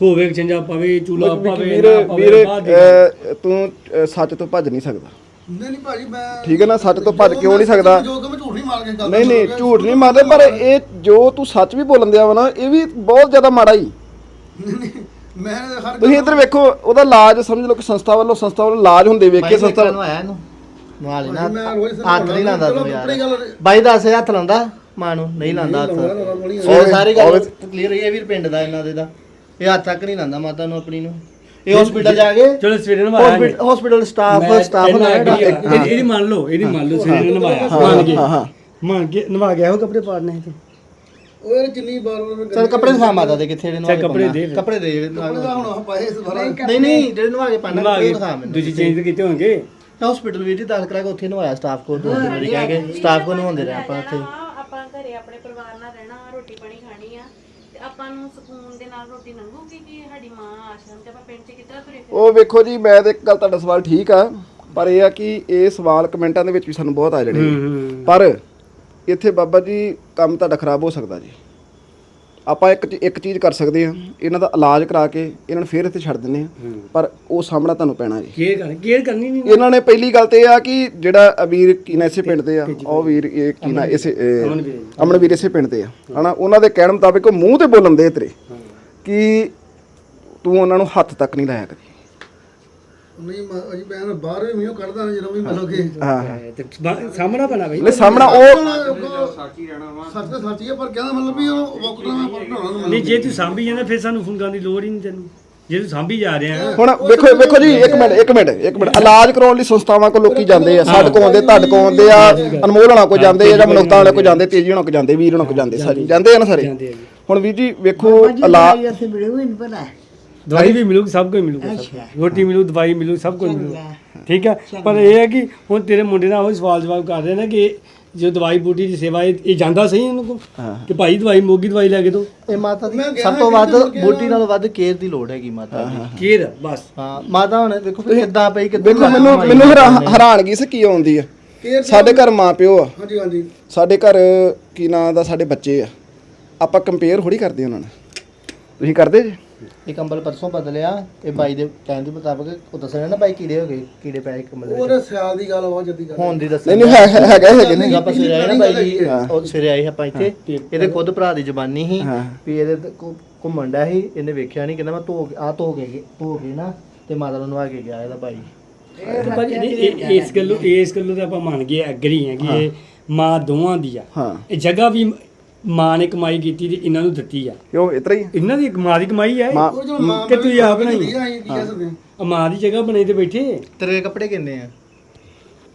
Speaker 2: ਹੋਵੇ ਚੰਜਾ ਪਵੇ ਚੂਲਾ ਪਵੇ
Speaker 1: ਵੀਰ
Speaker 2: ਨਾ ਪਵੇ
Speaker 1: ਵੀਰ
Speaker 2: ਬਾਹਰ
Speaker 1: ਅਹ, ਤੂੰ ਅਹ, ਸੱਚ ਤੋਂ ਭੱਜ ਨਹੀਂ ਸਕਦਾ।
Speaker 4: ਨਹੀਂ ਨਹੀਂ ਭਾਜੀ ਮੈਂ
Speaker 1: ਠੀਕ ਹੈ ਨਾ ਸੱਚ ਤੋਂ ਭੱਜ ਕਿਉਂ ਨਹੀਂ ਸਕਦਾ?
Speaker 4: ਜੋ ਕਿ ਮੈਂ ਮਾਰ ਕੇ ਗੱਲ
Speaker 1: ਨਹੀਂ ਨਹੀਂ ਝੂਠ ਨਹੀਂ ਮਾਰਦੇ ਪਰ ਇਹ ਜੋ ਤੂੰ ਸੱਚ ਵੀ ਬੋਲਣ ਦਿਆ ਵਾ ਨਾ ਇਹ ਵੀ ਬਹੁਤ ਜ਼ਿਆਦਾ ਮਾੜਾ ਹੀ।
Speaker 4: ਮੈਂ ਹਰ
Speaker 1: ਤੁਸੀਂ ਇੱਧਰ ਵੇਖੋ ਉਹਦਾ ਇਲਾਜ ਸਮਝ ਲਓ ਕਿ ਸੰਸਥਾ ਵੱਲੋਂ ਸੰਸਥਾ ਵੱਲੋਂ ਇਲਾਜ ਹੁੰਦੇ ਵੇਖੇ ਸੰਸਥਾ
Speaker 3: ਨੂੰ ਆਇਆ ਇਹਨੂੰ? ਨਾਲ ਹੀ ਨਾ
Speaker 4: ਮੈਂ ਰੋਜ਼ ਸਿਰ
Speaker 3: ਹੱਥ ਨਹੀਂ ਲਾਉਂਦਾ ਤੂੰ
Speaker 4: ਆਪਣੀ
Speaker 3: ਯਾਰ
Speaker 4: ਗੱਲ
Speaker 3: ਬਾਈ ਦੱਸ ਹੱਥ ਲਾਉਂਦਾ? ਮਾਂ ਨੂੰ ਨਹੀਂ ਲਾਉਂਦਾ ਹੱਥ। ਉਹ ਸਾਰੀ ਗੱਲ ਕਲੀਅਰ ਇਹ ਵੀਰ ਪਿੰਡ ਦਾ ਇਹਨਾਂ ਦੇ ਦਾ। ਇਹ ਹੱਥ ਤੱਕ ਨਹੀਂ ਲਾਉਂਦਾ ਮਾਤਾ ਨੂੰ ਆਪਣੀ ਨੂੰ। ਇਹ ਹਸਪੀਟਲ ਜਾ ਕੇ
Speaker 2: ਚਲੋ ਸਵੇਰੇ ਨੇ
Speaker 3: ਹਸਪੀਟਲ ਸਟਾਫ ਸਟਾਫ
Speaker 2: ਇਹਦੀ ਮੰਨ ਲਓ ਇਹਦੀ ਮੰਨ ਲਓ ਸਵੇਰੇ ਨਵਾਇਆ ਮੰਨ ਕੇ
Speaker 1: ਹਾਂ ਹਾਂ
Speaker 2: ਮੰਨ ਕੇ ਨਵਾ ਗਿਆ ਉਹ ਕੱਪੜੇ ਪਾੜਨੇ ਤੇ
Speaker 4: ਉਹ ਜਿੰਨੀ ਵਾਰ ਉਹ
Speaker 3: ਚਲ ਕੱਪੜੇ ਦਿਖਾ ਮਾਤਾ ਦੇ ਕਿੱਥੇ ਜਿਹੜੇ
Speaker 2: ਚੱਲ ਕੱਪੜੇ ਦੇ।
Speaker 3: ਕੱਪੜੇ ਦੇ ਜਿਹੜੇ ਨਾਲ-
Speaker 4: ਹੁਣ ਆਹ ਪਾਏ ਇਸ ਵਾਰ
Speaker 3: ਨਹੀਂ ਨਹੀਂ ਜਿਹੜੇ ਨਵਾ ਕੇ ਪਾਣਾ
Speaker 2: ਨਵਾ ਕੇ
Speaker 3: ਦਿਖਾ ਮੈਨੂੰ।
Speaker 2: ਦੂਜੀ ਚੇਂਜ ਕੀਤੇ ਹੋਣਗੇ।
Speaker 3: ਹਸਪੀਟਲ ਵੀ ਜੀ ਦਾਖਲ ਕਰਾ ਕੇ ਉੱਥੇ ਨਵਾਇਆ ਸਟਾਫ ਕੋਲ ਦੋ ਦਿਨ ਕਹਿ ਕੇ ਸਟਾਫ ਕੋਲ ਨਵਾਉਂਦੇ ਰਹੇ ਆਪਾਂ ਉੱਥੇ।
Speaker 6: ਆਪਾਂ ਘਰੇ ਆਪਣੇ ਪਰਿਵਾਰ ਨਾਲ ਰਹਿਣਾ ਰੋਟੀ ਪਾਣੀ ਖਾਣੀ ਆ। ਤੇ ਆਪਾਂ ਨੂੰ ਸਕੂਨ ਦੇ ਨਾਲ ਰੋਟੀ ਲੰਘੂਗੀ ਕਿ ਸਾਡੀ ਮਾਂ ਆਸ਼ਰਮ ਤੇ ਆਪਾਂ ਪਿੰਡ 'ਚ ਕਿਤਰਾ ਤੁਰੇ ਫਿਰ
Speaker 1: ਉਹ ਵੇਖੋ ਜੀ ਮੈਂ ਤੇ ਇੱਕ ਗੱਲ ਤੁਹਾਡਾ ਸਵਾਲ ਠੀਕ ਆ ਪਰ ਇਹ ਆ ਕਿ ਇਹ ਸਵਾਲ ਕਮੈਂਟਾਂ ਦੇ ਵਿੱਚ ਵੀ ਸਾਨੂੰ ਬਹੁਤ ਆ ਜਾਣੇ
Speaker 2: ਹੂੰ।
Speaker 1: ਪਰ ਇੱਥੇ ਬਾਬਾ ਜੀ ਕੰਮ ਤੁਹਾਡਾ ਖਰਾਬ ਹੋ ਸਕਦਾ ਜੀ। ਆਪਾਂ ਇੱਕ ਇੱਕ ਚੀਜ਼ ਕਰ ਸਕਦੇ ਆ ਇਹਨਾਂ ਦਾ ਇਲਾਜ ਕਰਾ ਕੇ ਇਹਨਾਂ ਨੂੰ ਫੇਰ ਇੱਥੇ ਛੱਡ ਦਿੰਦੇ ਆ ਪਰ ਉਹ ਸਾਹਮਣਾ ਤੁਹਾਨੂੰ ਪੈਣਾ ਜੀ।
Speaker 2: ਕੇਅਰ ਕਰ ਕੇਅਰ ਕਰਨੀ ਨਹੀਂ।
Speaker 1: ਇਹਨਾਂ ਨੇ ਪਹਿਲੀ ਗੱਲ ਤੇ ਇਹ ਆ ਕਿ ਜਿਹੜਾ ਅਮੀਰ ਕੀਨਾ ਇਸੇ ਪਿੰਡ ਦੇ ਆ ਉਹ ਵੀਰ ਇਹ ਕੀਨਾ ਇਸੇ ਅਹ, ਅਮਨਵੀਰ ਇਸੇ ਪਿੰਡ ਦੇ ਆ। ਹਨਾ ਉਹਨਾਂ ਦੇ ਕਹਿਣ ਮੁਤਾਬਿਕ ਉਹ ਮੂੰਹ ਤੇ ਬੋਲਣ ਦੇ ਤੇਰੇ ਕਿ ਤੂੰ ਉਹਨਾਂ ਨੂੰ ਹੱਥ ਤੱਕ ਨਹੀਂ ਲਾਇਆ ਕਦੀ।
Speaker 4: ਨਹੀਂ ਮੈਂ ਅਜੀ ਮੈਂ ਬਾਹਰ ਵੀ ਮੀਂਹ ਕੱਢਦਾ ਨਾ ਜਦੋਂ ਵੀ ਮਤਲਬ ਕਿ
Speaker 1: ਹਾਂ
Speaker 2: ਤੇ ਬਾ- ਸਾਹਮਣਾ ਪੈਣਾ ਬਈ।
Speaker 1: ਨਹੀਂ ਸਾਹਮਣਾ ਉਹ
Speaker 4: ਸਾਚੀ ਰਹਿਣਾ ਵਾ। ਸੱਚ ਤਾਂ ਸੱਚੀ ਹੈ ਪਰ ਕਹਿੰਦਾ ਮਤਲਬ ਵੀ ਉਹ ਵਕਤ ਮੈਂ ਪੜਾਉਣਾ
Speaker 2: ਨਹੀਂ ਜੇ ਤੂੰ ਸਾਂਭੀ ਜਾਂਦਾ ਫਿਰ ਸਾਨੂੰ ਫੋਨ ਕਰਨ ਦੀ ਲੋੜ ਹੀ ਨਹੀਂ ਤੈਨੂੰ। ਜੇ ਤੂੰ ਸਾਂਭੀ ਜਾ ਰਿਹਾ
Speaker 1: ਹੁਣ ਵੇਖੋ ਵੇਖੋ ਜੀ ਇੱਕ ਮਿੰਟ ਇੱਕ ਮਿੰਟ ਇੱਕ ਮਿੰਟ। ਇਲਾਜ ਕਰਾਉਣ ਲਈ ਸੰਸਥਾਵਾਂ ਕੋਲ ਲੋਕੀ ਜਾਂਦੇ ਆ ਸਾਡੇ ਕੋਲ ਆਉਂਦੇ ਤੁਹਾਡੇ ਕੋਲ ਆਉਂਦੇ ਆ ਅਨਮੋਲ ਹੋਣਾ ਕੋ ਜਾਂਦੇ ਆ ਜਾਂ ਮਨੁੱਖਤਾ ਵਾਲੇ ਕੋ ਜਾਂਦੇ ਤੇਜੀ ਹੋਣਾ ਕੋ ਜਾਂਦੇ ਵੀਰ ਹੋਣਾ ਕੋ ਜਾਂਦੇ ਸਾਰੇ ਜਾਂਦੇ ਆ ਨਾ ਸਾਰੇ?
Speaker 2: ਜਾਂਦੇ ਆ ਜੀ।
Speaker 1: ਹੁਣ ਵੀਰ ਜੀ ਵੇਖੋ ਇਲਾਜ
Speaker 5: ਇੱਥੇ ਮਿਲੇ ਹੋਏ ਨਹੀਂ ਪਤਾ
Speaker 2: ਦਵਾਈ ਵੀ ਮਿਲੂਗੀ ਸਭ ਕੁਝ ਮਿਲੂਗਾ ਸਭ ਕੁਝ। ਰੋਟੀ ਮਿਲੂ ਦਵਾਈ ਮਿਲੂ ਸਭ ਕੁਝ ਮਿਲੂ। ਠੀਕ ਹੈ? ਪਰ ਇਹ ਹੈ ਕਿ ਹੁਣ ਤੇਰੇ ਮੁੰਡੇ ਨਾਲ ਉਹ ਸਵਾਲ ਜਵਾਬ ਕਰ ਰਹੇ ਨੇ ਕਿ ਜੋ ਦਵਾਈ ਬੂਟੀ ਦੀ ਸੇਵਾ ਇਹ ਇਹ ਜਾਂਦਾ ਸਹੀ ਇਹਨੂੰ ਕੋ ਕਿ ਭਾਈ ਦਵਾਈ ਮੋਗੀ ਦਵਾਈ ਲੈ ਕੇ ਦੋ?
Speaker 3: ਇਹ ਮਾਤਾ ਦੀ
Speaker 4: ਮੈਂ ਗਿਆ
Speaker 3: ਸਭ ਤੋਂ ਵੱਧ
Speaker 4: ਕਿ
Speaker 3: ਬੂਟੀ ਨਾਲੋਂ ਵੱਧ ਕੇਅਰ ਦੀ ਲੋੜ ਹੈਗੀ ਮਾਤਾ ਦੀ।
Speaker 2: ਕੇਰ ਬਸ।
Speaker 3: ਹਾਂ ਮਾਤਾ ਹੁਣ ਦੇਖੋ ਵੀ ਕਿੱਦਾਂ ਪਈ ਕਿੱਦਾਂ
Speaker 1: ਦੇਖੋ ਮੈਨੂੰ ਮੈਨੂੰ ਹੈਰਾ- ਹੈਰਾਨਗੀ ਸੀ ਕੀ ਆਉਂਦੀ ਆ।
Speaker 4: ਕੇਅਰ
Speaker 1: ਸਾਡੇ ਘਰ ਮਾਂ ਪਿਓ ਆ।
Speaker 4: ਹਾਂਜੀ ਹਾਂਜੀ।
Speaker 1: ਸਾਡੇ ਘਰ ਕੀ ਨਾਂ ਦਾ ਸਾਡੇ ਬੱਚੇ ਆ। ਆਪਾਂ ਕੰਪੇਅਰ ਥੋੜੀ ਕਰਦੇ ਉਹਨਾਂ ਨਾਲ। ਤੁਸੀਂ ਕਰਦੇ ਜੀ?
Speaker 3: ਇਹ ਕੰਬਲ ਪਰਸੋਂ ਬਦਲਿਆ ਇਹ ਬਾਈ ਦੇ ਕਹਿਣ ਦੇ ਮੁਤਾਬਕ ਉਹ ਦੱਸਣਾ ਨਾ ਬਾਈ ਕੀੜੇ ਹੋ ਗਏ ਕੀੜੇ ਪੈ ਗਏ ਕੰਬਲ ਦੇ ਵਿੱਚ।
Speaker 4: ਉਹਦੇ ਸਿਆਲ ਦੀ ਗੱਲ ਉਹ ਜੱਦੀ ਗੱਲ
Speaker 3: ਹੋਣ ਦੀ ਦੱਸ
Speaker 1: ਨਹੀਂ ਨਹੀਂ ਹੈ- ਹੈ- ਹੈਗਾ ਹੈਗੇ ਨੇ।
Speaker 3: ਆਪਾਂ ਸਵੇਰੇ ਆਏ ਨਾ ਬਾਈ ਜੀ ਉਹ ਸਵੇਰੇ ਆਏ ਆਪਾਂ ਇੱਥੇ ਇਹਦੇ ਖੁਦ ਭਰਾ ਦੀ ਜ਼ਬਾਨੀ ਸੀ ਵੀ ਇਹਦੇ ਤੇ ਘੁ- ਘੁੰਮਣ ਡਿਆ ਸੀ ਇਹਨੇ ਵੇਖਿਆ ਨਹੀਂ ਕਹਿੰਦਾ ਮੈਂ ਧੋ ਕੇ ਆ ਧੋ ਕੇ ਧੋ ਕੇ ਨਾ ਤੇ ਮਾਤਾ ਨੂੰ ਨਵਾ ਕੇ ਗਿਆ ਇਹਦਾ ਭਾਈ
Speaker 2: ਤੇ ਭਾਜੀ ਨਹੀਂ, ਇਹ- ਇਸ ਗੱਲੋਂ ਇਸ ਗੱਲੋਂ ਤਾਂ ਆਪਾਂ ਮੰਨ ਗਏ ਐਗਰੀ ਹੈ। ਕਿ ਇਹ ਮਾਂ ਦੋਵਾਂ ਦੀ ਆ।
Speaker 1: ਹਾਂ। ਇਹ
Speaker 2: ਜਗ੍ਹਾ ਵੀ ਮਾਂ ਨੇ ਕਮਾਈ ਕੀਤੀ ਤੇ ਇਹਨਾਂ ਨੂੰ ਦਿੱਤੀ ਆ।
Speaker 1: ਕਿਉਂ? ਇਤਰਾ ਹੀ?
Speaker 2: ਇਹਨਾਂ ਦੀ ਮਾਂ ਦੀ ਕਮਾਈ ਆ ਇਹ।
Speaker 1: ਮਾਂ
Speaker 4: ਉਹ ਚਲੋ ਮਾਂ
Speaker 2: ਕਿ ਤੁਸੀਂ ਆਪ?
Speaker 4: ਨਹੀਂ ਆਈ ਕੀ ਕਹਿ ਸਕਦੇ ਹਾਂ।
Speaker 2: ਆ ਮਾਂ ਦੀ ਜਗ੍ਹਾ ਬਣੇ ਤੇ ਬੈਠੇ।
Speaker 3: ਤੇਰੇ ਕੱਪੜੇ ਕਿੰਨੇ ਆ?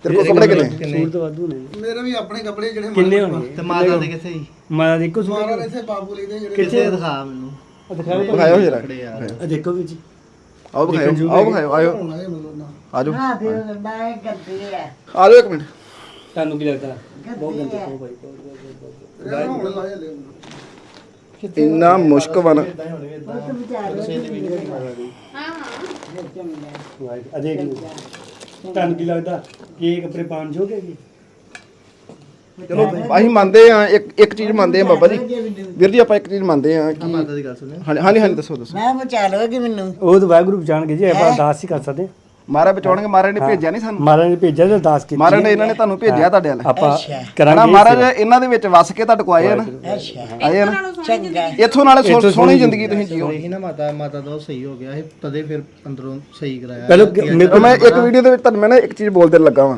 Speaker 1: ਤੇਰੇ ਕੋਲ ਕੱਪੜੇ ਕਿੰਨੇ?
Speaker 2: ਸੂਟ ਤਾਂ ਵਾਧੂ ਨੇ।
Speaker 4: ਮੇਰੇ ਵੀ ਆਪਣੇ ਕੱਪੜੇ ਜਿਹੜੇ
Speaker 2: ਕਿੰਨੇ ਹੋਣਗੇ
Speaker 3: ਤੇ ਮਾਤਾ ਦੇ ਕਿੱਥੇ ਸੀ?
Speaker 2: ਮਾਂ ਦਾ ਇੱਕੋ ਸੂਟ।
Speaker 4: ਮਾਰਾ ਇੱਥੇ ਬਾਬੂ ਲਈ ਦੇ ਜਿਹੜੇ
Speaker 3: ਕਿੱਥੇ? ਦਿਖਾ ਮੈਨੂੰ।
Speaker 2: ਆ ਦਿਖਾਓ।
Speaker 1: ਵਿਖਾਇਓ ਜਰਾ।
Speaker 3: ਕੱਪੜੇ ਯਾਰ।
Speaker 2: ਆ ਦੇਖੋ ਵੀ ਜੀ।
Speaker 1: ਆਓ ਵਿਖਾਇਓ ਆਓ ਵਿਖਾਇਓ ਆਇਓ।
Speaker 4: ਹੋਣਾ ਇਹ ਮਤਲਬ ਨਾ
Speaker 1: ਆਜੋ।
Speaker 5: ਹਾਂ ਮੈਂ ਕਰਦੀ
Speaker 1: ਆਜੋ ਇੱਕ ਮਿੰਟ।
Speaker 2: ਤੁਹਾਨੂੰ ਕੀ ਲੱਗਦਾ? ਬਹੁਤ ਗੰਦੇ ਹੋ ਭਾਈ
Speaker 4: ਇਹ ਹੁਣ ਲਾਇਆ ਲੈ
Speaker 1: ਇੰਨਾ ਮੁਸ਼ਕ ਵਾ ਨਾ।
Speaker 2: ਆ ਦੇਖ ਲਓ ਤੁਹਾਨੂੰ ਕੀ ਲੱਗਦਾ? ਕਿ ਇਹ ਕੱਪੜੇ ਪਾਣ ਜੋਗੇ ਜੀ?
Speaker 1: ਚਲੋ ਅਸੀਂ ਮੰਨਦੇ ਆ ਇੱਕ ਇੱਕ ਚੀਜ਼ ਮੰਨਦੇ ਆ ਬਾਬਾ ਜੀ। ਵੀਰ ਜੀ ਆਪਾਂ ਇੱਕ ਚੀਜ਼ ਮੰਨਦੇ ਆ ਕਿ
Speaker 3: ਮਾਤਾ ਦੀ ਗੱਲ
Speaker 1: ਹਾਂਜੀ ਹਾਂਜੀ ਦੱਸੋ ਦੱਸੋ।
Speaker 5: ਮੈਂ ਬਚਾ ਲਵਾਂਗੀ ਮੈਨੂੰ?
Speaker 2: ਉਹ ਤਾਂ ਵਾਹਿਗੁਰੂ ਜਾਣਗੇ ਜੀ ਆਪਾਂ ਅਰਦਾਸ ਹੀ ਕਰ ਸਕਦੇ ਹਾਂ।
Speaker 1: ਮਾਰਾ ਬਚਾਉਣਗੇ ਮਾਰਾ ਨੇ ਭੇਜਿਆ ਨਹੀਂ ਸਾਨੂੰ।
Speaker 2: ਮਹਾਰਾਜ ਨੇ ਭੇਜਿਆ ਤੇ ਅਰਦਾਸ ਕੀਤੀ।
Speaker 1: ਮਾਰਾ ਨੇ ਇਹਨਾਂ ਨੇ ਤੁਹਾਨੂੰ ਭੇਜਿਆ ਤੁਹਾਡੇ ਵੱਲ।
Speaker 2: ਆਪਾਂ
Speaker 1: ਹਨਾ
Speaker 2: ਕਰਾਂਗੇ
Speaker 1: ਮਹਾਰਾਜ ਇਹਨਾਂ ਦੇ ਵਿੱਚ ਵਸ ਕੇ ਤੁਹਾਡੇ ਕੋ ਆਏ ਆ ਨਾ।
Speaker 5: ਅੱਛਾ।
Speaker 1: ਆਏ ਆ ਨਾ।
Speaker 5: ਚੰਗਾ।
Speaker 1: ਇੱਥੋਂ ਨਾਲੇ ਸੋਹਣੀ ਜ਼ਿੰਦਗੀ ਤੁਸੀਂ ਜੀਓ।
Speaker 3: ਇਹੀ ਨਾ ਮਾਤਾ ਮਾਤਾ ਦਾ ਉਹ ਸਹੀ ਹੋ ਗਿਆ ਇਹ ਤਦੇ ਫਿਰ ਅੰਦਰੋਂ ਸਹੀ ਕਰਾਇਆ।
Speaker 2: ਪਹਿਲਾਂ
Speaker 1: ਮੈਂ ਇੱਕ ਵੀਡੀਓ ਦੇ ਵਿੱਚ ਤੁਹਾਨੂੰ ਮੈਂ ਨਾ ਇੱਕ ਚੀਜ਼ ਬੋਲਦੇ ਲੱਗਾ ਵਾਂ।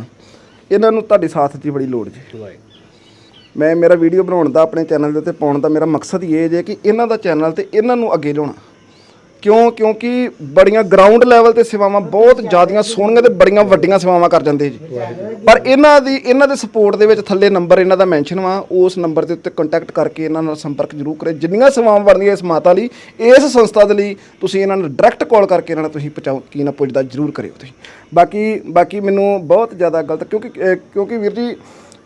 Speaker 1: ਇਹਨਾਂ ਨੂੰ ਤੁਹਾਡੀ ਸਾਥ ਦੀ ਬੜੀ ਲੋੜ ਜੀ। ਮੈਂ ਮੇਰਾ ਵੀਡੀਓ ਬਣਾਉਣ ਦਾ ਆਪਣੇ ਚੈਨਲ ਦੇ ਉੱਤੇ ਪਾਉਣ ਦਾ ਮੇਰਾ ਮਕਸਦ ਹੀ ਇਹ ਜੇ ਕਿ ਇਹਨਾਂ ਦਾ ਚੈਨਲ ਤੇ ਇਹਨਾਂ ਨੂੰ ਅੱਗੇ ਲਿਆਉਣਾ। ਕਿਉਂ? ਕਿਉਂਕਿ ਬੜੀਆਂ ਗਰਾਊਂਡ ਲੈਵਲ ਤੇ ਸੇਵਾਵਾਂ ਬਹੁਤ ਜ਼ਿਆਦੀਆਂ ਸੋਹਣੀਆਂ ਤੇ ਬੜੀਆਂ ਵੱਡੀਆਂ ਸੇਵਾਵਾਂ ਕਰ ਜਾਂਦੇ ਜੀ। ਪਰ ਇਹਨਾਂ ਦੀ, ਇਹਨਾਂ ਦੇ ਸਪੋਰਟ ਦੇ ਵਿੱਚ ਥੱਲੇ ਨੰਬਰ ਇਹਨਾਂ ਦਾ ਮੈਂਸ਼ਨ ਵਾ, ਉਸ ਨੰਬਰ ਦੇ ਉੱਤੇ ਕੰਟੈਕਟ ਕਰਕੇ ਇਹਨਾਂ ਨਾਲ ਸੰਪਰਕ ਜ਼ਰੂਰ ਕਰੇ ਜਿੰਨੀਆਂ ਸੇਵਾਵਾਂ ਬਣਦੀਆਂ ਇਸ ਮਾਤਾ ਲਈ, ਇਸ ਸੰਸਥਾ ਦੇ ਲਈ ਤੁਸੀਂ ਇਹਨਾਂ ਨੂੰ ਡਾਇਰੈਕਟ ਕਾਲ ਕਰਕੇ ਇਹਨਾਂ ਨਾਲ ਤੁਸੀਂ ਪਹੁੰਚਾਓ, ਕੀ ਨਾ ਪੁੱਛਦਾ ਜ਼ਰੂਰ ਕਰਿਓ ਤੁਸੀਂ। ਬਾਕੀ ਬਾਕੀ ਮੈਨੂੰ ਬਹੁਤ ਜ਼ਿਆਦਾ ਗਲਤ, ਕਿਉਂਕਿ ਕਿਉਂਕਿ ਵੀਰ ਜੀ,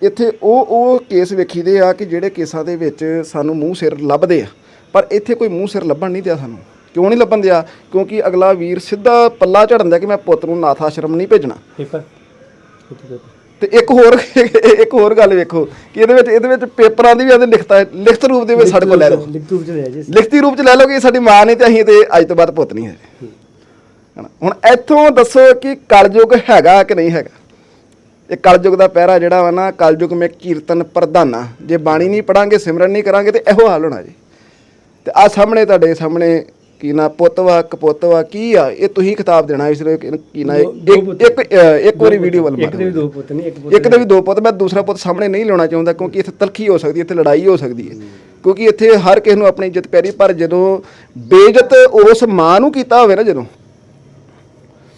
Speaker 1: ਇੱਥੇ ਉਹ ਉਹ ਕੇਸ ਵੇਖੀਦੇ ਆ ਕਿ ਜਿਹੜੇ ਕੇਸਾਂ ਦੇ ਵਿੱਚ ਸਾਨੂੰ ਮੂੰਹ ਸਿਰ ਲੱਭਦੇ ਆ। ਪਰ ਇੱਥੇ ਕੋਈ ਮੂੰਹ ਸਿਰ ਲੱਭਣ ਨਹੀਂ ਦਿਆ ਸਾਨੂੰ। ਕਿਉਂ ਨਹੀਂ ਲੱਭਣ ਦਿਆ? ਕਿਉਂਕਿ ਅਗਲਾ ਵੀਰ ਸਿੱਧਾ ਪੱਲਾ ਝੜਨ ਦਿਆ ਕਿ ਮੈਂ ਪੁੱਤ ਨੂੰ ਨਾਥ ਆਸ਼ਰਮ ਨਹੀਂ ਭੇਜਣਾ।
Speaker 2: ਪੇਪਰ
Speaker 1: ਤੇ ਇੱਕ ਹੋਰ ਇੱਕ ਹੋਰ ਗੱਲ ਵੇਖੋ ਕਿ ਇਹਦੇ ਵਿੱਚ ਇਹਦੇ ਵਿੱਚ ਪੇਪਰਾਂ ਦੀ ਵੀ ਇਹਦੇ ਲਿਖਤਾ ਹੈ ਲਿਖਤ ਰੂਪ ਦੇ ਵਿੱਚ ਸਾਡੇ ਕੋਲ ਲੈ ਲਓ।
Speaker 2: ਲਿਖਤੂ ਜੀ।
Speaker 1: ਰੂਪ ਚ ਲੈ ਲਓ ਕਿ ਸਾਡੀ ਮਾਂ ਨੇ ਤੇ ਅਸੀਂ ਤੇ ਅੱਜ ਤੋਂ ਬਾਅਦ ਪੁੱਤ ਨਹੀਂ ਹੈ। ਹੁਣ ਇੱਥੋਂ ਦੱਸੋ ਕਿ ਕਲਯੁਗ ਹੈਗਾ ਕਿ ਨਹੀਂ ਹੈਗਾ? ਇਹ ਕਲਯੁਗ ਦਾ ਪਹਿਰਾ ਜਿਹੜਾ ਵਾ ਨਾ ਕਲਯੁਗ ਮੇ ਕੀਰਤਨ ਪ੍ਰਧਾਨਾ। ਜੇ ਬਾਣੀ ਨਹੀਂ ਪੜਾਂਗੇ ਸਿਮਰਨ ਨਹੀਂ ਕਰਾਂਗੇ ਤੇ ਇਹੋ ਹਾਲ ਹੋਣਾ ਜੀ। ਤੇ ਆ ਸਾਹਮਣੇ ਤੁਹਾਡੇ ਸਾਹਮਣੇ ਕੀ ਨਾ ਪੁੱਤ ਵਾ ਕਪੁੱਤ ਵਾ ਕੀ ਆ? ਇਹ ਤੁਸੀਂ ਖਿਤਾਬ ਦੇਣਾ ਇਸ ਲਈ ਕਿ- ਨਾ ਇੱਕ। ਇੱਕ ਵਾਰੀ ਵੀਡੀਓ ਵੱਲ
Speaker 2: ਇੱਕ ਦੇ ਵੀ ਦੋ ਪੁੱਤ ਨਹੀਂ ਇੱਕ ਪੁੱਤ
Speaker 1: ਇੱਕ ਦੇ ਵੀ ਦੋ ਪੁੱਤ ਮੈਂ ਦੂਸਰਾ ਪੁੱਤ ਸਾਹਮਣੇ ਨਹੀਂ ਲਿਆਉਣਾ ਚਾਹੁੰਦਾ ਕਿਉਂਕਿ ਇੱਥੇ ਤਲਖੀ ਹੋ ਸਕਦੀ ਹੈ ਇੱਥੇ ਲੜਾਈ ਹੋ ਸਕਦੀ ਹੈ। ਕਿਉਂਕਿ ਇੱਥੇ ਹਰ ਕਿਸੇ ਨੂੰ ਆਪਣੀ ਇੱਜ਼ਤ ਪਿਆਰੀ ਪਰ ਜਦੋਂ ਬੇਇੱਜ਼ਤ ਉਸ ਮਾਂ ਨੂੰ ਕੀਤਾ ਹੋਵੇ ਨਾ ਜਦੋਂ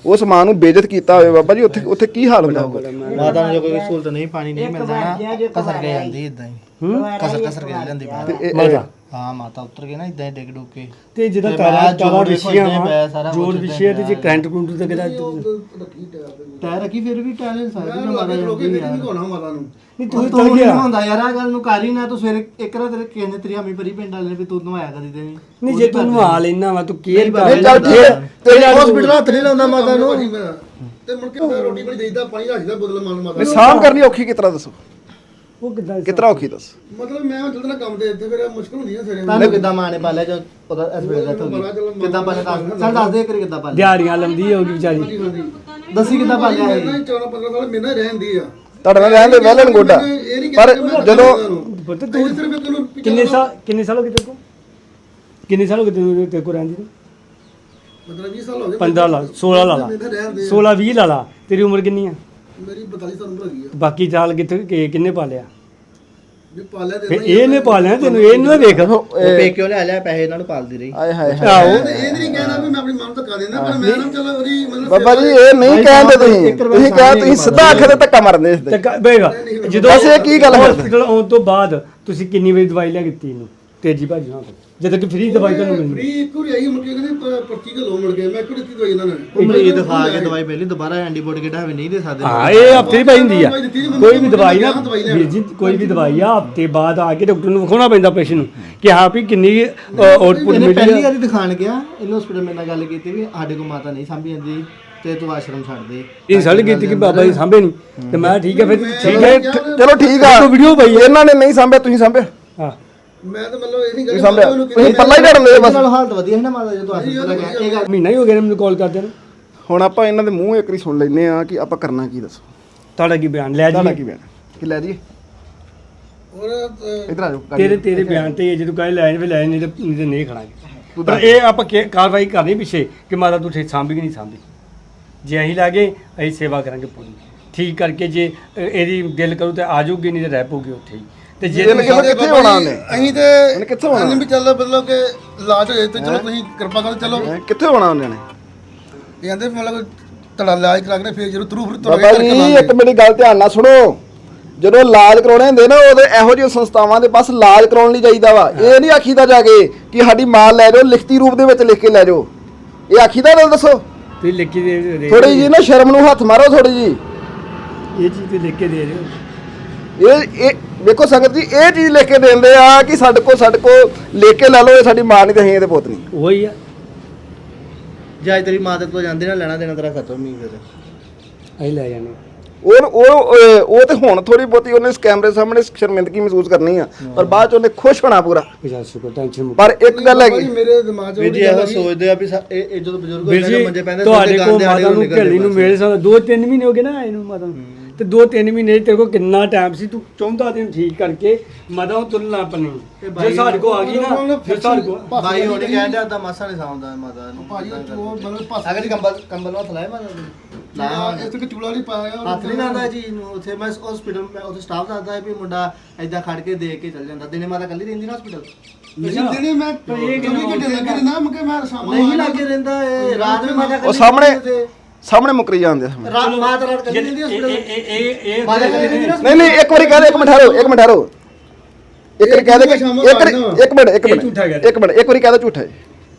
Speaker 1: ਉਸ ਮਾਂ ਨੂੰ ਬੇਇੱਜ਼ਤ ਕੀਤਾ ਹੋਵੇ ਬਾਬਾ ਜੀ ਉੱਥੇ ਉੱਥੇ ਕੀ ਹਾਲ ਹੁੰਦਾ ਹੋਊਗਾ?
Speaker 3: ਮਾਤਾ ਨੂੰ ਜੋ ਕੋਈ ਸਹੂਲਤ ਨਹੀਂ ਪਾਣੀ ਨਹੀਂ ਮਿਲਦਾ ਨਾ ਕਸਰ ਕੇ ਜਾਂਦੀ ਇਦਾਂ ਹੀ। ਕਸਰ ਕਸਰ ਕੇ ਜਾਂਦੀ
Speaker 2: ਮਾਤਾ
Speaker 3: ਹਾਂ ਮਾਤਾ ਉਤਰ ਕੇ ਨਾ ਇਦਾਂ ਹੀ ਡਿੱਗ ਡੁੱਗ ਕੇ।
Speaker 2: ਤੇ ਜਿਹਦਾ
Speaker 3: ਤੇ
Speaker 2: ਤਾਰਾ
Speaker 3: ਬਾਅਦ
Speaker 2: ਤਾਰਾ
Speaker 3: ਜੋੜ ਇੱਦਾਂ ਹੀ ਪਿਆ ਸਾਰਾ
Speaker 2: ਜੋੜ
Speaker 3: ਕੁਛ
Speaker 2: ਵਿਸ਼ਿਆ ਤੇ ਜੇ ਕਰੰਟ ਕਰੰਟ ਤੇ ਕਿਹਦਾ
Speaker 4: ਰੱਖੀ ਟਾਇਰ ਦੇ
Speaker 3: ਟਾਇਰ ਰੱਖੀ ਫਿਰ ਵੀ ਟਾਇਰ ਸਾਰੀ
Speaker 4: ਮੈਂ
Speaker 3: ਨਾ ਮਾਤਾ
Speaker 4: ਲੋਕੀ
Speaker 3: ਜਾਂਦੀ
Speaker 4: ਨਹੀਂ ਕੋਣਾ ਮਾਤਾ ਨੂੰ।
Speaker 2: ਨਹੀਂ
Speaker 3: ਤੂੰ
Speaker 2: ਤੂੰ
Speaker 3: ਤੂੰ
Speaker 2: ਚਲ
Speaker 3: ਨਹੀਂ
Speaker 2: ਗਿਆ?
Speaker 3: ਹੁੰਦਾ ਯਾਰ ਆ ਗੱਲ ਨੂੰ ਕਰ ਹੀ ਨਾ ਤੂੰ ਸਵੇਰੇ ਇੱਕ ਰਾਤ ਤੇਰੇ ਕਿਸੇ ਨੇ ਤੇਰੀ ਹਮੀ ਭਰੀ ਪਿੰਡ ਵਾਲੇ ਨੇ ਵੀ ਤੂੰ ਨਵਾਇਆ ਕਦੀ ਤੇ ਨਹੀਂ।
Speaker 2: ਨਹੀਂ ਜੇ ਤੂੰ ਨਵਾ ਲੈਣਾ ਵਾ ਤੂੰ ਕੇਅਰ ਕਰ
Speaker 1: ਨਹੀਂ ਚੱਲ ਠੀਕ
Speaker 3: ਤੇਰੇ ਹਸਪੀਟਲ ਹੱਥ ਨਹੀਂ ਲਾਉਂਦਾ ਮਾਤਾ ਨੂੰ।
Speaker 4: ਤੇ ਮੁੜ ਕੇ ਮੈਂ ਰੋਟੀ ਬਣੀ ਦੇਈਦਾ ਪਾਣੀ ਰੱਖਦਾ ਬਦਲ ਮਨ ਮਾਤਾ
Speaker 1: ਵੀ
Speaker 4: ਨੂੰ।
Speaker 1: ਸਾਮ ਕਰਨੀ ਔਖੀ ਕਿਸ ਤਰ੍ਹਾਂ ਦੱਸੋ?
Speaker 2: ਉਹ ਕਿੱਦਾਂ
Speaker 1: ਕਿਤਰਾ ਔਖੀ ਦੱਸ?
Speaker 4: ਮਤਲਬ ਮੈਂ ਹੁਣ ਚੱਲਦਾ ਕੰਮ ਤੇ ਇੱਥੇ ਫਿਰ ਮੁਸ਼ਕਲ ਹੁੰਦੀ ਹੈ ਸਵੇਰੇ
Speaker 3: ਤੁਹਾਨੂੰ ਕਿੱਦਾਂ ਮਾਂ ਨੇ ਪਾਲਿਆ ਜੋ ਉਹਦਾ ਹਸਪੀਟਲ ਦਾ ਹੋ ਗਈ ਕਿੱਦਾਂ ਪਾਲਿਆ ਦੱਸ ਚੱਲ ਦੱਸ ਦੇ ਕਰੀ ਕਿੱਦਾਂ ਪਾਲਿਆ
Speaker 2: ਦਿਹਾੜੀਆਂ ਲੰਦੀ ਹੋਗੀ ਵਿਚਾਰੀ।
Speaker 3: ਦੱਸੀ ਕਿੱਦਾਂ ਪਾਲਿਆ ਇਹ?
Speaker 4: ਨਾਲ 14 15 ਸਾਲ ਮੇਰੇ ਨਾਲ ਰਹਿੰਦੀ ਆ।
Speaker 1: ਤੁਹਾਡੇ ਨਾਲ ਰਹਿੰਦੇ ਵਹਿਲਣ ਗੋਡਾ। ਪਰ ਜਦੋਂ
Speaker 2: ਪੁੱਤ
Speaker 4: ਤੂੰ ਸਿਰਫ
Speaker 2: ਕਿੰਨੇ ਸਾਲ ਕਿੰਨੇ ਸਾਲ ਹੋ ਗਏ ਤੇਰੇ ਕੋ ਕਿੰਨੇ ਸਾਲ ਹੋ ਗਏ ਤੈਨੂੰ ਤੇਰੇ ਕੋ ਰਹਿੰਦੀ ਨੂੰ
Speaker 4: ਮਤਲਬ 20 ਸਾਲ ਹੋ ਗਏ।
Speaker 2: 15 ਲਾ 16 ਲਾ ਲਾ।
Speaker 4: ਮੇਰੇ ਰਹਿੰਦੇ
Speaker 2: 16 20 ਲਾ ਲਾ। ਤੇਰੀ ਉਮਰ ਕਿੰਨੀ ਆ?
Speaker 4: ਮੇਰੀ 42 ਸਾਲ ਉਮਰ ਹੈਗੀ ਆ।
Speaker 2: ਬਾਕੀ ਸਾਲ ਕਿੱਥੇ ਕਿ- ਕਿੰਨੇ ਪਾਲਿਆ
Speaker 4: ਵੀ ਪਾਲਿਆ ਤੇ
Speaker 2: ਫੇ ਇਹਨੇ ਪਾਲਿਆ ਤੈਨੂੰ ਇਹ ਨਾ ਵੇਖ।
Speaker 3: ਉਹ ਪੇਕਿਓ ਲੈ ਲਿਆ ਪੈਸੇ ਇਹਨਾਂ ਨੂੰ ਪਾਲਦੀ ਰਹੀ।
Speaker 1: ਆਏ ਹਾਏ ਹਾਏ
Speaker 4: ਇਹ ਨਹੀਂ ਕਹਿਣਾ ਵੀ ਮੈਂ ਆਪਣੀ ਮਾਂ ਨੂੰ ਧੱਕਾ ਦੇਣਾ ਪਰ ਮੈਂ ਨਾ ਚਲੋ ਉਹਦੀ ਮਤਲਬ
Speaker 1: ਬਾਬਾ ਜੀ ਇਹ ਨਹੀਂ ਕਹਿੰਦੇ ਤੁਸੀਂ। ਤੁਸੀਂ ਕਹਿ ਤੁਸੀਂ ਸਿੱਧਾ ਅੱਖ ਤੇ ਧੱਕਾ ਮਾਰਦੇ ਇਸ
Speaker 2: ਤੇ। ਕ- ਬੇਗਾ ਜਦੋਂ
Speaker 1: ਬਸ ਇਹ ਕੀ ਗੱਲ ਕਰਦੇ?
Speaker 2: ਹਸਪੀਟਲ ਆਉਣ ਤੋਂ ਬਾਅਦ ਤੁਸੀਂ ਕਿੰਨੀ ਵਾਰੀ ਦਵਾਈ ਲੈ ਕੀਤੀ ਇਹਨੂੰ? ਤੇਜੀ ਭਾਜੀ ਹਾਂ। ਜਦੋਂ ਕਿ ਫ੍ਰੀ ਦਵਾਈ ਤੁਹਾਨੂੰ ਮਿਲਣੀ
Speaker 4: ਫ੍ਰੀ ਇੱਕ ਵਾਰੀ ਆਈ ਮੁੜ ਕੇ ਕਹਿੰਦੇ ਪ- ਪਰਚੀ ਘੱਲੋ ਮੁੜ ਕੇ ਮੈਂ ਕਿਹੜੀ ਦਿੱਤੀ ਦਵਾਈ ਇਹਨਾਂ ਨੇ?
Speaker 3: ਉਹ ਮਰੀਜ਼ ਦਿਖਾ ਕੇ ਦਵਾਈ ਪਹਿਲੀ ਦੁਬਾਰਾ ਐਂਟੀਬਾਇਓਟਿਕ ਕਿਹੜਾ ਵੀ ਨਹੀਂ ਦੇ ਸਕਦੇ।
Speaker 2: ਹਾਂ ਇਹ ਹਫ਼ਤੇ ਦੀ ਪਈ ਹੁੰਦੀ ਆ। ਕੋਈ ਵੀ
Speaker 4: ਮੈਨੂੰ
Speaker 2: ਦਵਾਈ ਨਾ। ਵੀਰ ਜੀ ਕੋਈ ਵੀ ਦਵਾਈ ਆ ਹਫ਼ਤੇ ਬਾਅਦ ਆ ਕੇ ਡਾਕਟਰ ਨੂੰ ਵਿਖਾਉਣਾ ਪੈਂਦਾ ਪੇਸ਼ੈਂਟ ਨੂੰ ਕਿ ਹਾਂ ਵੀ ਕਿੰਨੀ ਆਉਟਪੁੱਟ
Speaker 3: ਇਹਨੇ
Speaker 2: ਮਿਲੀ
Speaker 3: ਪਹਿਲੀ
Speaker 2: ਆ
Speaker 3: ਵਾਰੀ ਦਿਖਾਣ ਗਿਆ ਇਹਨੂੰ ਹਸਪੀਟਲ ਮੇਰੇ ਨਾਲ ਗੱਲ ਕੀਤੀ ਵੀ ਸਾਡੇ ਕੋਲ ਮਾਤਾ ਨਹੀਂ ਸਾਂਭੀ ਜਾਂਦੀ ਤੇ ਤੂੰ ਆਸ਼ਰਮ ਛੱਡ ਦੇ।
Speaker 2: ਇਹ ਸੜ ਕੀਤੀ ਕਿ ਬਾਬਾ ਜੀ ਸਾਂਭੇ ਨਹੀਂ। ਤੇ ਮੈਂ ਠੀਕ ਹੈ ਫਿਰ ਠੀਕ ਹੈ
Speaker 1: ਚਲੋ ਠੀਕ ਆ।
Speaker 2: ਵੀਡੀਓ ਪਈ ਹੈ
Speaker 1: ਇਹਨਾਂ ਨੇ ਨਹੀਂ ਸਾਂਭਿਆ ਤੁਸੀਂ ਸਾਂਭਿਆ।
Speaker 2: ਹਾਂ।
Speaker 4: ਮੈਂ ਤਾਂ ਮਤਲਬ ਇਹ ਨਹੀਂ ਗੱਲ
Speaker 1: ਸਾਂਭਿਆ? ਤੁਸੀਂ ਪੱਲਾ ਹੀ ਬਸ।
Speaker 3: ਨਾਲ ਹਾਲਤ ਵਧੀਆ ਹੈ ਨਾ ਮਾਤਾ ਜਦੋਂ ਗਿਆ ਇਹ ਗੱਲ
Speaker 2: ਮਹੀਨਾ ਹੀ ਹੋ ਗਿਆ ਨੇ ਮੈਨੂੰ ਕਾਲ ਕਰਦੇ ਨੂੰ।
Speaker 1: ਹੁਣ ਆਪਾਂ ਇਹਨਾਂ ਦੇ ਮੂੰਹ ਇੱਕ ਵਾਰੀ ਸੁਣ ਲੈਨੇ ਆ ਕਿ ਆਪਾਂ ਕਰਨਾ ਕੀ ਦੱਸੋ।
Speaker 2: ਤੁਹਾਡਾ ਕੀ ਬਿਆਨ? ਲੈ
Speaker 1: ਤੁਹਾਡਾ
Speaker 2: ਜੀ।
Speaker 1: ਕੀ ਬਿਆਨ? ਕਿ ਲੈ
Speaker 4: ਹੋਰ ਅਹ,
Speaker 1: ਇਧਰ ਆ ਜਾਓ
Speaker 2: ਤੇਰੇ ਤੇਰੇ ਬਿਆਨ ਤੇ ਇਹ ਜਦੋਂ ਕਹੇ ਲੈ ਜਾਵੇ ਲੈ ਨਹੀਂ ਤੇ ਨਹੀਂ ਤੇ ਨਹੀਂ ਖੜਾਂਗੇ। ਪਰ ਇਹ ਆਪਾਂ ਕੀ- ਕਾਰਵਾਈ ਕਰਨੀ ਪਿੱਛੇ ਕਿ ਮਾਤਾ ਤੂੰ ਠੀਕ ਸਾਂਭੀ ਕਿ ਨਹੀਂ ਸਾਂਭੀ? ਜੇ ਅਸੀਂ ਲਾਗੇ ਅਸੀਂ ਸੇਵਾ ਕਰਾਂਗੇ ਪੂਰੀ। ਠੀਕ ਕਰਕੇ ਜੇ ਅ, ਇਹਦੀ ਦਿਲ ਕਰੂ ਤੇ ਆ ਜਾਊਗੀ ਨਹੀਂ ਤੇ ਰਹਿ ਪਊਗੀ ਉੱਥੇ ਹੀ। ਤੇ ਜੇ
Speaker 1: ਦਿਲ ਕਿੱਥੇ- ਕਿੱਥੇ ਹੋਣਾ ਉਹਨੇ?
Speaker 4: ਅਸੀਂ ਤੇ
Speaker 1: ਉਹਨੇ ਕਿੱਥੇ ਹੋਣਾ?
Speaker 4: ਅਸੀਂ ਵੀ ਚੱਲ ਮਤਲਬ ਕਿ ਇਲਾਜ ਹੋ ਜਾਏ ਤੇ ਚਲੋ ਤੁਸੀਂ ਕਿਰਪਾ ਕਰੋ ਚਲੋ।
Speaker 1: ਕਿੱਥੇ ਹੋਣਾ ਉਹਨਾਂ ਨੇ
Speaker 4: ਇਹ ਕਹਿੰਦੇ ਮਤਲਬ ਤੜਾ ਇਲਾਜ ਕਰਾ ਕੇ ਫਿਰ ਜਦੋਂ ਤਰੂ ਫਿਰ
Speaker 1: ਬਾਬਾ ਜੀ ਇੱਕ ਮੇਰੀ ਗੱਲ ਧਿਆਨ ਨਾਲ ਸੁਣੋ। ਜਦੋਂ ਇਲਾਜ ਕਰਾਉਣੇ ਹੁੰਦੇ ਨਾ ਉਹਦੇ ਇਹੋ ਜਿਹੀ ਸੰਸਥਾਵਾਂ ਦੇ ਬਸ ਇਲਾਜ ਕਰਾਉਣ ਲਈ ਜਾਈਦਾ ਵਾ। ਇਹ ਨਹੀਂ ਆਖੀਦਾ ਜਾ ਕੇ ਕਿ ਸਾਡੀ ਮਾਂ ਲੈ ਜਾਓ ਲਿਖਤੀ ਰੂਪ ਦੇ ਵਿੱਚ ਲਿਖ ਕੇ ਲੈ ਜਾਓ। ਇਹ ਆਖੀਦਾ ਗੱਲ ਦੱਸੋ।
Speaker 2: ਤੁਸੀਂ ਲਿਖ ਕੇ ਦੇ ਦੇ- ਦੇ
Speaker 1: ਥੋੜੀ ਜੀ ਨਾ ਸ਼ਰਮ ਨੂੰ ਹੱਥ ਮਾਰੋ ਥੋੜੀ ਜੀ
Speaker 2: ਇਹ ਚੀਜ਼ ਤੇ ਲਿਖ ਕੇ ਦੇ ਦਿਓ।
Speaker 1: ਇਹ ਇਹ ਵੇਖੋ ਸੰਗਤ ਜੀ ਇਹ ਚੀਜ਼ ਲਿਖ ਕੇ ਦਿੰਦੇ ਆ ਕਿ ਸਾਡੇ ਕੋਲ ਸਾਡੇ ਕੋਲ ਲਿਖ ਕੇ ਲੈ ਲਓ ਇਹ ਸਾਡੀ ਮਾਂ ਨਹੀਂ ਤੇ ਅਸੀਂ ਇਹਦੇ ਪੁੱਤ ਨਹੀਂ।
Speaker 2: ਉਹੀ ਆ।
Speaker 3: ਜੇ ਅੱਜ ਤੇਰੀ ਮਾਂ ਤੇ ਤੋਂ ਜਾਂਦੇ ਨਾ ਲੈਣਾ ਦੇਣਾ ਤੇਰਾ ਖਤਮ ਹੀ ਫਿਰ।
Speaker 2: ਅਸੀਂ ਲੈ ਜਾਣੇ
Speaker 1: ਉਹ ਉਹ ਅਹ, ਉਹ ਤੇ ਹੁਣ ਥੋੜੀ ਬਹੁਤੀ ਉਹਨੇ ਇਸ ਕੈਮਰੇ ਸਾਹਮਣੇ ਸ਼ਰਮਿੰਦਗੀ ਮਹਿਸੂਸ ਕਰਨੀ ਆ ਪਰ ਬਾਅਦ ਚ ਉਹਨੇ ਖੁਸ਼ ਹੋਣਾ ਪੂਰਾ।
Speaker 2: ਵਿਚਾਰ ਸ਼ੁਕਰ ਟੈਨਸ਼ਨ ਮੁਕਤ
Speaker 1: ਪਰ ਇੱਕ ਗੱਲ ਹੈਗੀ।
Speaker 4: ਮੇਰੇ ਦਿਮਾਗ 'ਚ
Speaker 3: ਵੀ
Speaker 4: ਉਹ
Speaker 3: ਜੀ ਇਹੋ ਸੋਚਦੇ ਆ ਵੀ ਸਾ- ਇਹ ਇਹ ਜਦੋਂ ਬਜ਼ੁਰਗ
Speaker 2: ਵੀਰ
Speaker 3: ਹੁੰਦੇ
Speaker 2: ਜੀ
Speaker 3: ਮੰਜੇ ਪੈਂਦੇ
Speaker 2: ਤੁਹਾਡੇ ਕੋਲ
Speaker 3: ਗਾਂਦੇ
Speaker 2: ਮਾਤਾ ਨੂੰ ਢੇਲੀ ਨੂੰ। ਮਿਲੇ ਸਾਂ ਦੋ ਤਿੰਨ ਮਹੀਨੇ ਹੋ ਗਏ ਨਾ ਇਹਨੂੰ ਮਾਤਾ ਨੂੰ। ਤੇ ਦੋ ਤਿੰਨ ਮਹੀਨੇ 'ਚ ਤੇਰੇ ਕੋਲ ਕਿੰਨਾ ਟਾਈਮ ਸੀ? ਤੂੰ ਚਾਹੁੰਦਾ ਤੈਨੂੰ ਠੀਕ ਕਰਕੇ ਨੂੰ ਤੁਲਨਾ ਪਣੀ ਜੇ ਸਾਡੇ ਕੋਲ ਆ ਗਈ ਨਾ ਫਿਰ ਸਾਡੇ ਕੋਲ
Speaker 3: ਬਾਈ ਹੋਣੀ ਕਹਿੰਦੇ ਆਦਾ ਮਾਸਾ ਨਹੀਂ ਸਾਉਂਦਾ ਮਾਤਾ ਨੂੰ
Speaker 4: ਭਾਜੀ ਉਹ ਮਤਲਬ ਪਾਸ
Speaker 3: ਅਗਰ ਕੰਬਲ ਕੰਬਲ ਹੱਥ ਲਾਏ ਮਾਤਾ ਨੂੰ
Speaker 4: ਇਸ ਤੇ ਚੂਲਾ ਨਹੀਂ ਪਾਇਆ
Speaker 3: ਹੱਥ ਨਹੀਂ ਲਾਉਂਦਾ ਜੀ ਨੂੰ ਉੱਥੇ। ਮੈਂ ਹਸਪੀਟਲ ਮੈਂ ਉੱਥੇ ਸਟਾਫ ਦੱਸਦਾ ਹੈ ਵੀ ਮੁੰਡਾ ਐਦਾਂ ਖੜ ਕੇ ਦੇਖ ਕੇ ਚੱਲ ਜਾਂਦਾ। ਦਿਨੇ ਮਾਤਾ ਕੱਲੀ ਰਹਿੰਦੀ ਨਾ ਹਸਪੀਟਲ
Speaker 4: ਦਿਨੇ ਮੈਂ 24 ਘੰਟੇ ਲੱਗੇ ਨਾ ਮੈਂ ਕਿ ਮੈਂ ਸ਼ਾਮ
Speaker 3: ਨਹੀਂ ਲੱਗੇ ਰਹਿੰਦਾ ਇਹ ਰਾਤ ਨੂੰ ਮਾਤਾ
Speaker 1: ਉਹ ਸਾਹਮਣੇ ਸਾਹਮਣੇ ਮੁਕਰੀ ਜਾਂਦੇ ਆ ਸਾਹਮਣੇ।
Speaker 3: ਰਾਤ ਮਾਤਾ ਰਾਤ
Speaker 2: ਇਹ
Speaker 3: ਹਸਪੀਟਲ
Speaker 2: ਇਹ ਇਹ ਇਹ
Speaker 3: ਮਾਤਾ
Speaker 1: ਨਹੀਂ ਨਹੀਂ ਇੱਕ ਵਾਰੀ ਕਹਿ ਦੇ ਇੱਕ ਮਿੰਟ ਠਹਿਰੋ ਇੱਕ ਮਿੰਟ ਠਹਿਰੋ। ਇੱਕ ਵਾਰੀ ਕਹਿ ਦੇ ਕਿ- ਇੱਕ ਇੱਕ ਮਿੰਟ ਇੱਕ ਮਿੰਟ। ਇੱਕ ਮਿੰਟ ਇੱਕ ਵਾਰੀ ਕਹਿ ਦੇ ਝੂਠਾ। ਹੈ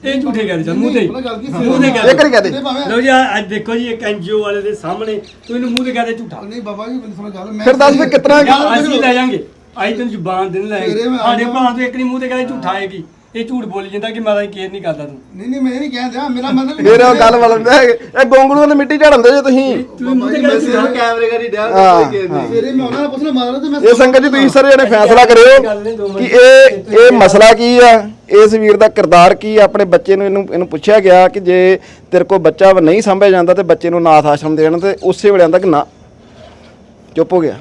Speaker 2: ਇਹ ਝੂਠੇ ਗੱਲ ਜਾਂ ਮੂੰਹ ਤੇ ਹੀ।
Speaker 4: ਕੀ
Speaker 2: ਮੂੰਹ ਤੇ ਗੱਲ
Speaker 1: ਇੱਕ ਵਾਰੀ ਕਹਿ ਦੇ।
Speaker 2: ਲਓ ਜੀ ਅੱਜ ਦੇਖੋ ਜੀ ਇੱਕ ਐਨਜੀਓ ਵਾਲੇ ਦੇ ਸਾਹਮਣੇ ਤੂੰ ਇਹਨੂੰ ਮੂੰਹ ਤੇ ਕਹਦੇ ਝੂਠਾ।
Speaker 4: ਨਹੀਂ ਬਾਬਾ ਜੀ ਮੈਨੂੰ ਸੁਣ ਗੱਲ ਮੈਂ
Speaker 1: ਫਿਰ ਦੱਸ ਵੀ ਕਿਤਨਾ
Speaker 2: ਅਸੀਂ ਲੈ ਜਾਾਂਗੇ। ਆਈ ਤੈਨੂੰ ਜ਼ੁਬਾਨ ਦੇਣ ਲੈ ਸਾਡੇ ਭਰਾ ਤੋਂ ਇੱਕ ਨਹੀਂ ਮੂੰਹ ਤੇ ਕਹਦੇ ਝੂਠਾ ਆਏਗੀ ਇਹ ਝੂਠ ਬੋਲੀ ਜਾਂਦਾ ਕਿ ਮਾਤਾ ਕੇਅਰ ਨਹੀਂ ਕਰਦਾ ਤੂੰ।
Speaker 4: ਨਹੀਂ ਨਹੀਂ ਮੈਂ ਇਹ ਨਹੀਂ ਕਹਿ ਰਿਹਾ ਮੇਰਾ ਮਤਲਬ
Speaker 1: ਮੇਰੇ ਉਹ ਗੱਲ ਵਲੰਦੇ ਹੈਗੇ ਇਹ ਗੋਂਗਲੂਆਂ ਦੀ ਮਿੱਟੀ ਝੜਨਦੇ ਜੇ ਤੁਸੀਂ।
Speaker 2: ਤੂੰ ਮੂੰਹ ਤੇ ਕਹਦੇ ਝੂਠਾ
Speaker 3: ਕੈਮਰੇ ਕਰੀ ਡਿਆ
Speaker 1: ਹਾਂ,
Speaker 4: ਸਵੇਰੇ ਮੈਂ ਉਹਨਾਂ ਨਾਲ ਪੁੱਛਣਾ ਮਾਰਨਾ ਤੇ ਮੈਂ
Speaker 1: ਇਹ ਸੰਗਤ ਜੀ ਤੁਸੀਂ ਸਾਰੇ ਜਣੇ ਫੈਸਲਾ ਕਰਿਓ ਕਿ ਇਹ ਇਹ ਮਸਲਾ ਕੀ ਆ? ਇਸ ਵੀਰ ਦਾ ਕਿਰਦਾਰ ਕੀ ਆ? ਆਪਣੇ ਬੱਚੇ ਨੂੰ ਇਹਨੂੰ ਇਹਨੂੰ ਪੁੱਛਿਆ ਗਿਆ ਕਿ ਜੇ ਤੇਰੇ ਕੋਲ ਬੱਚਾ ਨਹੀਂ ਸੰਭਿਆ ਜਾਂਦਾ ਤੇ ਬੱਚੇ ਨੂੰ ਅਨਾਥ ਆਸ਼ਰਮ ਦੇਣ ਤੇ ਉਸੇ ਵੇਲੇ ਆਂਦਾ ਕਿ ਨਾ। ਚੁੱਪ ਹੋ ਗਿਆ।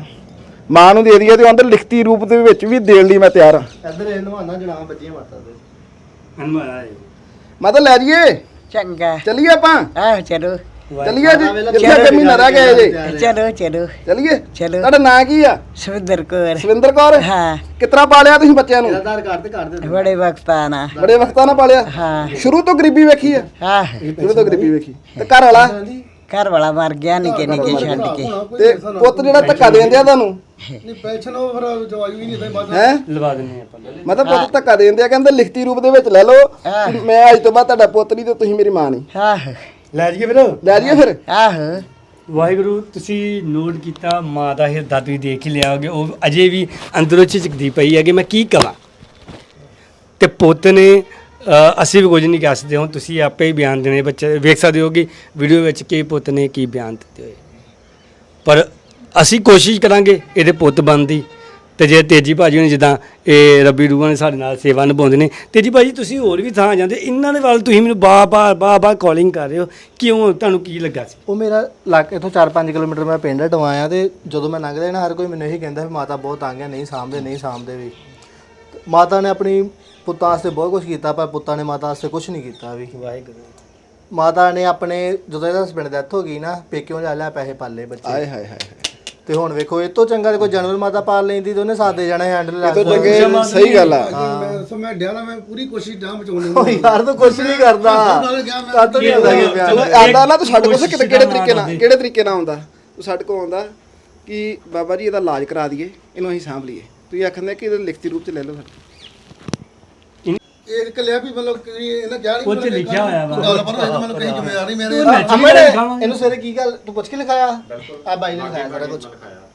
Speaker 1: ਮਾਂ ਨੂੰ ਦੇ ਦਈਏ ਤੇ ਉਹ ਅੰਦਰ ਲਿਖਤੀ ਰੂਪ ਦੇ ਵਿੱਚ ਵੀ ਦੇਣ ਲਈ ਮੈਂ ਤਿਆਰ ਆ।
Speaker 3: ਇੱਧਰ ਇਹ ਨਵਾਨਾ ਜਣਾ ਬੱਜੀਆਂ ਮਾਤਾ ਦੇ।
Speaker 2: ਹਨਮਾਰਾ
Speaker 1: ਮੈਂ ਤਾਂ ਲੈ ਜਾਈਏ।
Speaker 5: ਚੰਗਾ।
Speaker 1: ਚੱਲੀਏ ਆਪਾਂ?
Speaker 5: ਆਹ ਚਲੋ।
Speaker 1: ਚੱਲੀਏ ਜੀ। ਜਿੱਥੇ ਅੱਗੇ ਮਹੀਨਾ ਰਹਿ ਗਿਆ ਜੇ।
Speaker 5: ਚਲੋ ਚਲੋ
Speaker 1: ਚੱਲੀਏ।
Speaker 5: ਚਲੋ।
Speaker 1: ਤੁਹਾਡਾ ਨਾਂ ਕੀ ਆ?
Speaker 5: ਸੁਰਿੰਦਰ ਕੌਰ।
Speaker 1: ਸਵਿੰਦਰ ਕੌਰ?
Speaker 5: ਹਾਂ।
Speaker 1: ਕਿਤਨਾ ਪਾਲਿਆ ਤੁਸੀਂ ਬੱਚਿਆਂ ਨੂੰ?
Speaker 3: ਆਧਾਰ ਕਾਰਡ ਤੇ ਕਰ ਦੇ
Speaker 5: ਬੜੇ ਵਕਤਾਨਾ
Speaker 1: ਬੜੇ ਵਕਤਾਂ ਨਾਲ ਪਾਲਿਆ?
Speaker 5: ਹਾਂ।
Speaker 1: ਸ਼ੁਰੂ ਤੋਂ ਗਰੀਬੀ ਵੇਖੀ ਆ?
Speaker 5: ਆਹ।
Speaker 1: ਸ਼ੁਰੂ ਤੋਂ ਗਰੀਬੀ ਵੇਖੀ। ਤੇ ਘਰ ਵਾਲਾ?
Speaker 5: ਘਰ ਵਾਲਾ ਮਰ ਗਿਆ ਨਿੱਕੇ ਨਿੱਕੇ ਛੱਡ ਕੇ।
Speaker 1: ਤੇ ਪੁੱਤ ਜਿਹੜਾ ਧੱਕਾ ਦੇਂਦੇ ਆ ਤੁਹਾਨੂੰ?
Speaker 4: ਨਹੀਂ ਪੈਨਸ਼ਨ ਉਹ ਫਿਰ ਜਵਾਈ ਵੀ ਨਹੀਂ ਤਾਂ ਬਾਅਦ
Speaker 1: ਹੈ?
Speaker 2: ਲਵਾ ਦਿੰਨੇ ਆਪਾਂ।
Speaker 1: ਮੈਂ ਤਾਂ ਪੁੱਤ ਧੱਕਾ ਦੇਂਦੇ ਆ ਕਹਿੰਦੇ ਲਿਖਤੀ ਰੂਪ ਦੇ ਵਿੱਚ ਲੈ ਲਓ ਕਿ ਮੈਂ ਅੱਜ ਤੋਂ ਬਾਅਦ ਤੁਹਾਡਾ ਪੁੱਤ ਨਹੀਂ ਤੇ ਤੁਸੀਂ ਮੇਰੀ ਮਾਂ ਨਹੀਂ।
Speaker 5: ਆਹ।
Speaker 2: ਲੈ ਜਾਈਏ ਫਿਰ।
Speaker 1: ਲੈ ਜਾਈਏ ਫਿਰ।
Speaker 5: ਆਹ।
Speaker 2: ਵਾਹਿਗੁਰੂ ਤੁਸੀਂ ਨੋਟ ਕੀਤਾ ਮਾਂ ਦਾ ਹਿਰਦਾ ਤੁਸੀਂ ਦੇਖ ਹੀ ਲਿਆ ਹੋਗੇ ਉਹ ਅਜੇ ਵੀ ਅੰਦਰੋਂ ਝਿਜਕਦੀ ਪਈ ਹੈ ਕਿ ਮੈਂ ਕੀ ਕਰਾਂ ਤੇ ਪੁੱਤ ਨੇ ਅਸੀਂ ਵੀ ਕੁਝ ਨਹੀਂ ਕਹਿ ਸਕਦੇ ਹੁਣ ਤੁਸੀਂ ਆਪੇ ਹੀ ਬਿਆਨ ਦੇਣੇ ਬੱਚੇ ਵੇਖ ਸਕਦੇ ਹੋ ਕਿ ਵੀਡੀਓ ਵਿੱਚ ਕਿ ਪੁੱਤ ਨੇ ਕੀ ਬਿਆਨ ਦਿੱਤੇ ਹੋਏ। ਪਰ ਅਸੀਂ ਕੋਸ਼ਿਸ਼ ਕਰਾਂਗੇ ਇਹਦੇ ਪੁੱਤ ਬਣਨ ਦੀ। ਤੇ ਜੇ ਤੇਜੀ ਭਾਜੀ ਨੇ ਜਿੱਦਾਂ ਇਹ ਰੱਬੀ ਰੂਹਾਂ ਨੇ ਸਾਡੇ ਨਾਲ ਸੇਵਾ ਨਿਭਾਉਂਦੇ ਨੇ। ਤੇਜੀ ਭਾਜੀ ਤੁਸੀਂ ਹੋਰ ਵੀ ਥਾਂ ਜਾਂਦੇ ਇਹਨਾਂ ਦੇ ਵੱਲ ਤੁਸੀਂ ਮੈਨੂੰ ਬਾ ਬਾ ਬਾ ਬਾ ਕਾਲਿੰਗ ਕਰ ਰਹੇ ਹੋ। ਕਿਉਂ ਤੁਹਾਨੂੰ ਕੀ ਲੱਗਾ ਸੀ?
Speaker 3: ਉਹ ਮੇਰਾ ਲੱਕ ਇਥੋਂ 4-5 ਕਿਲੋਮੀਟਰ ਮੈਂ ਪਿੰਡ ਢਵਾਇਆ ਤੇ ਜਦੋਂ ਮੈਂ ਲੰਘਦਾ ਨਾ ਹਰ ਕੋਈ ਮੈਨੂੰ ਇਹੀ ਕਹਿੰਦਾ ਵੀ ਮਾਤਾ ਬਹੁਤ ਤੰਗ ਹੈ ਨਹੀਂ ਸਾਂਭਦੇ ਨਹੀਂ ਸਾਂਭਦੇ ਵੀ। ਮਾਤਾ ਨੇ ਆਪਣੀ ਪੁੱਤਾਂ ਵਾਸਤੇ ਬਹੁਤ ਕੁਝ ਕੀਤਾ ਪਰ ਪੁੱਤਾਂ ਨੇ ਮਾਤਾ ਵਾਸਤੇ ਕੁਝ ਨਹੀਂ ਕੀਤਾ ਵੀ।
Speaker 2: ਵਾਹਿਗੁਰੂ।
Speaker 3: ਮਾਤਾ ਨੇ ਆਪਣੇ ਜਦੋਂ ਇਹਦਾ ਹਸਬੰਡ ਡੈਥ ਹੋ ਗਈ ਨਾ ਪੇਕਿਓਂ ਲੈ ਲਿਆ ਪੈਸੇ ਪਾਲੇ ਬੱਚੇ।
Speaker 1: ਆਏ ਹਾਏ ਹਾਏ।
Speaker 3: ਤੇ ਹੁਣ ਵੇਖੋ ਇਹ ਤੋਂ ਚੰਗਾ ਤੇ ਕੋਈ ਜਾਨਵਰ ਮਾਤਾ ਪਾਲ ਲੈਂਦੀ ਤੇ ਉਹਨੇ ਸਾਦੇ ਜਾਣੇ ਹੈਂਡਲ ਲਾ
Speaker 1: ਇਹ ਤੋਂ ਚੰਗੇ ਸਹੀ ਗੱਲ ਆ।
Speaker 4: ਮੈਂ ਸੋ ਮੈਂ ਡਿਆ ਨਾ ਮੈਂ ਪੂਰੀ ਕੋਸ਼ਿਸ਼ ਡਾਂ ਬਚਾਉਣ
Speaker 3: ਉਹ ਯਾਰ ਤੂੰ ਕੁਝ ਨਹੀਂ ਕਰਦਾ। ਨਹੀਂ ਹੁੰਦਾ ਕਿ ਪਿਆਰ।
Speaker 1: ਆਂਦਾ ਨਾ ਤੂੰ ਸਾਡੇ ਕੋਲ ਕਿਤੇ ਕਿਹੜੇ ਤਰੀਕੇ ਨਾਲ ਕਿਹੜੇ ਤਰੀਕੇ ਨਾਲ ਆਉਂਦਾ? ਤੂੰ ਸਾਡੇ ਕੋਲ ਆਉਂਦਾ ਕਿ ਬਾਬਾ ਜੀ ਇਹਦਾ ਇਲਾਜ ਕਰਾ ਦਈਏ ਇਹਨੂੰ ਅਸੀਂ ਸਾਂਭ ਲਈਏ। ਤੁਸੀਂ ਆਖਦੇ ਕਿ ਇਹਦਾ ਲਿਖਤੀ ਰੂਪ ਚ ਲੈ ਲਓ ਸਾਡੇ।
Speaker 4: ਇਹ ਕੱਲਿਆ ਵੀ ਮਤਲਬ ਕਿ ਇਹਨਾਂ ਕਿਹਾ ਨਹੀਂ
Speaker 2: ਉਹ 'ਚ ਲਿਖਿਆ ਹੋਇਆ ਵਾ।
Speaker 4: ਗੱਲ ਪਰ ਮਤਲਬ ਕਈ ਜ਼ਿੰਮੇਵਾਰ ਨਹੀਂ ਮੇਰੇ
Speaker 3: ਅਮਰ ਇਹਨੂੰ ਸਵੇਰੇ ਕੀ ਗੱਲ ਤੂੰ ਪੁੱਛ ਕੇ ਲਿਖਾਇਆ? ਆ ਬਾਈ ਨੇ ਲਿਖਾਇਆ ਸਾਰਾ ਕੁਝ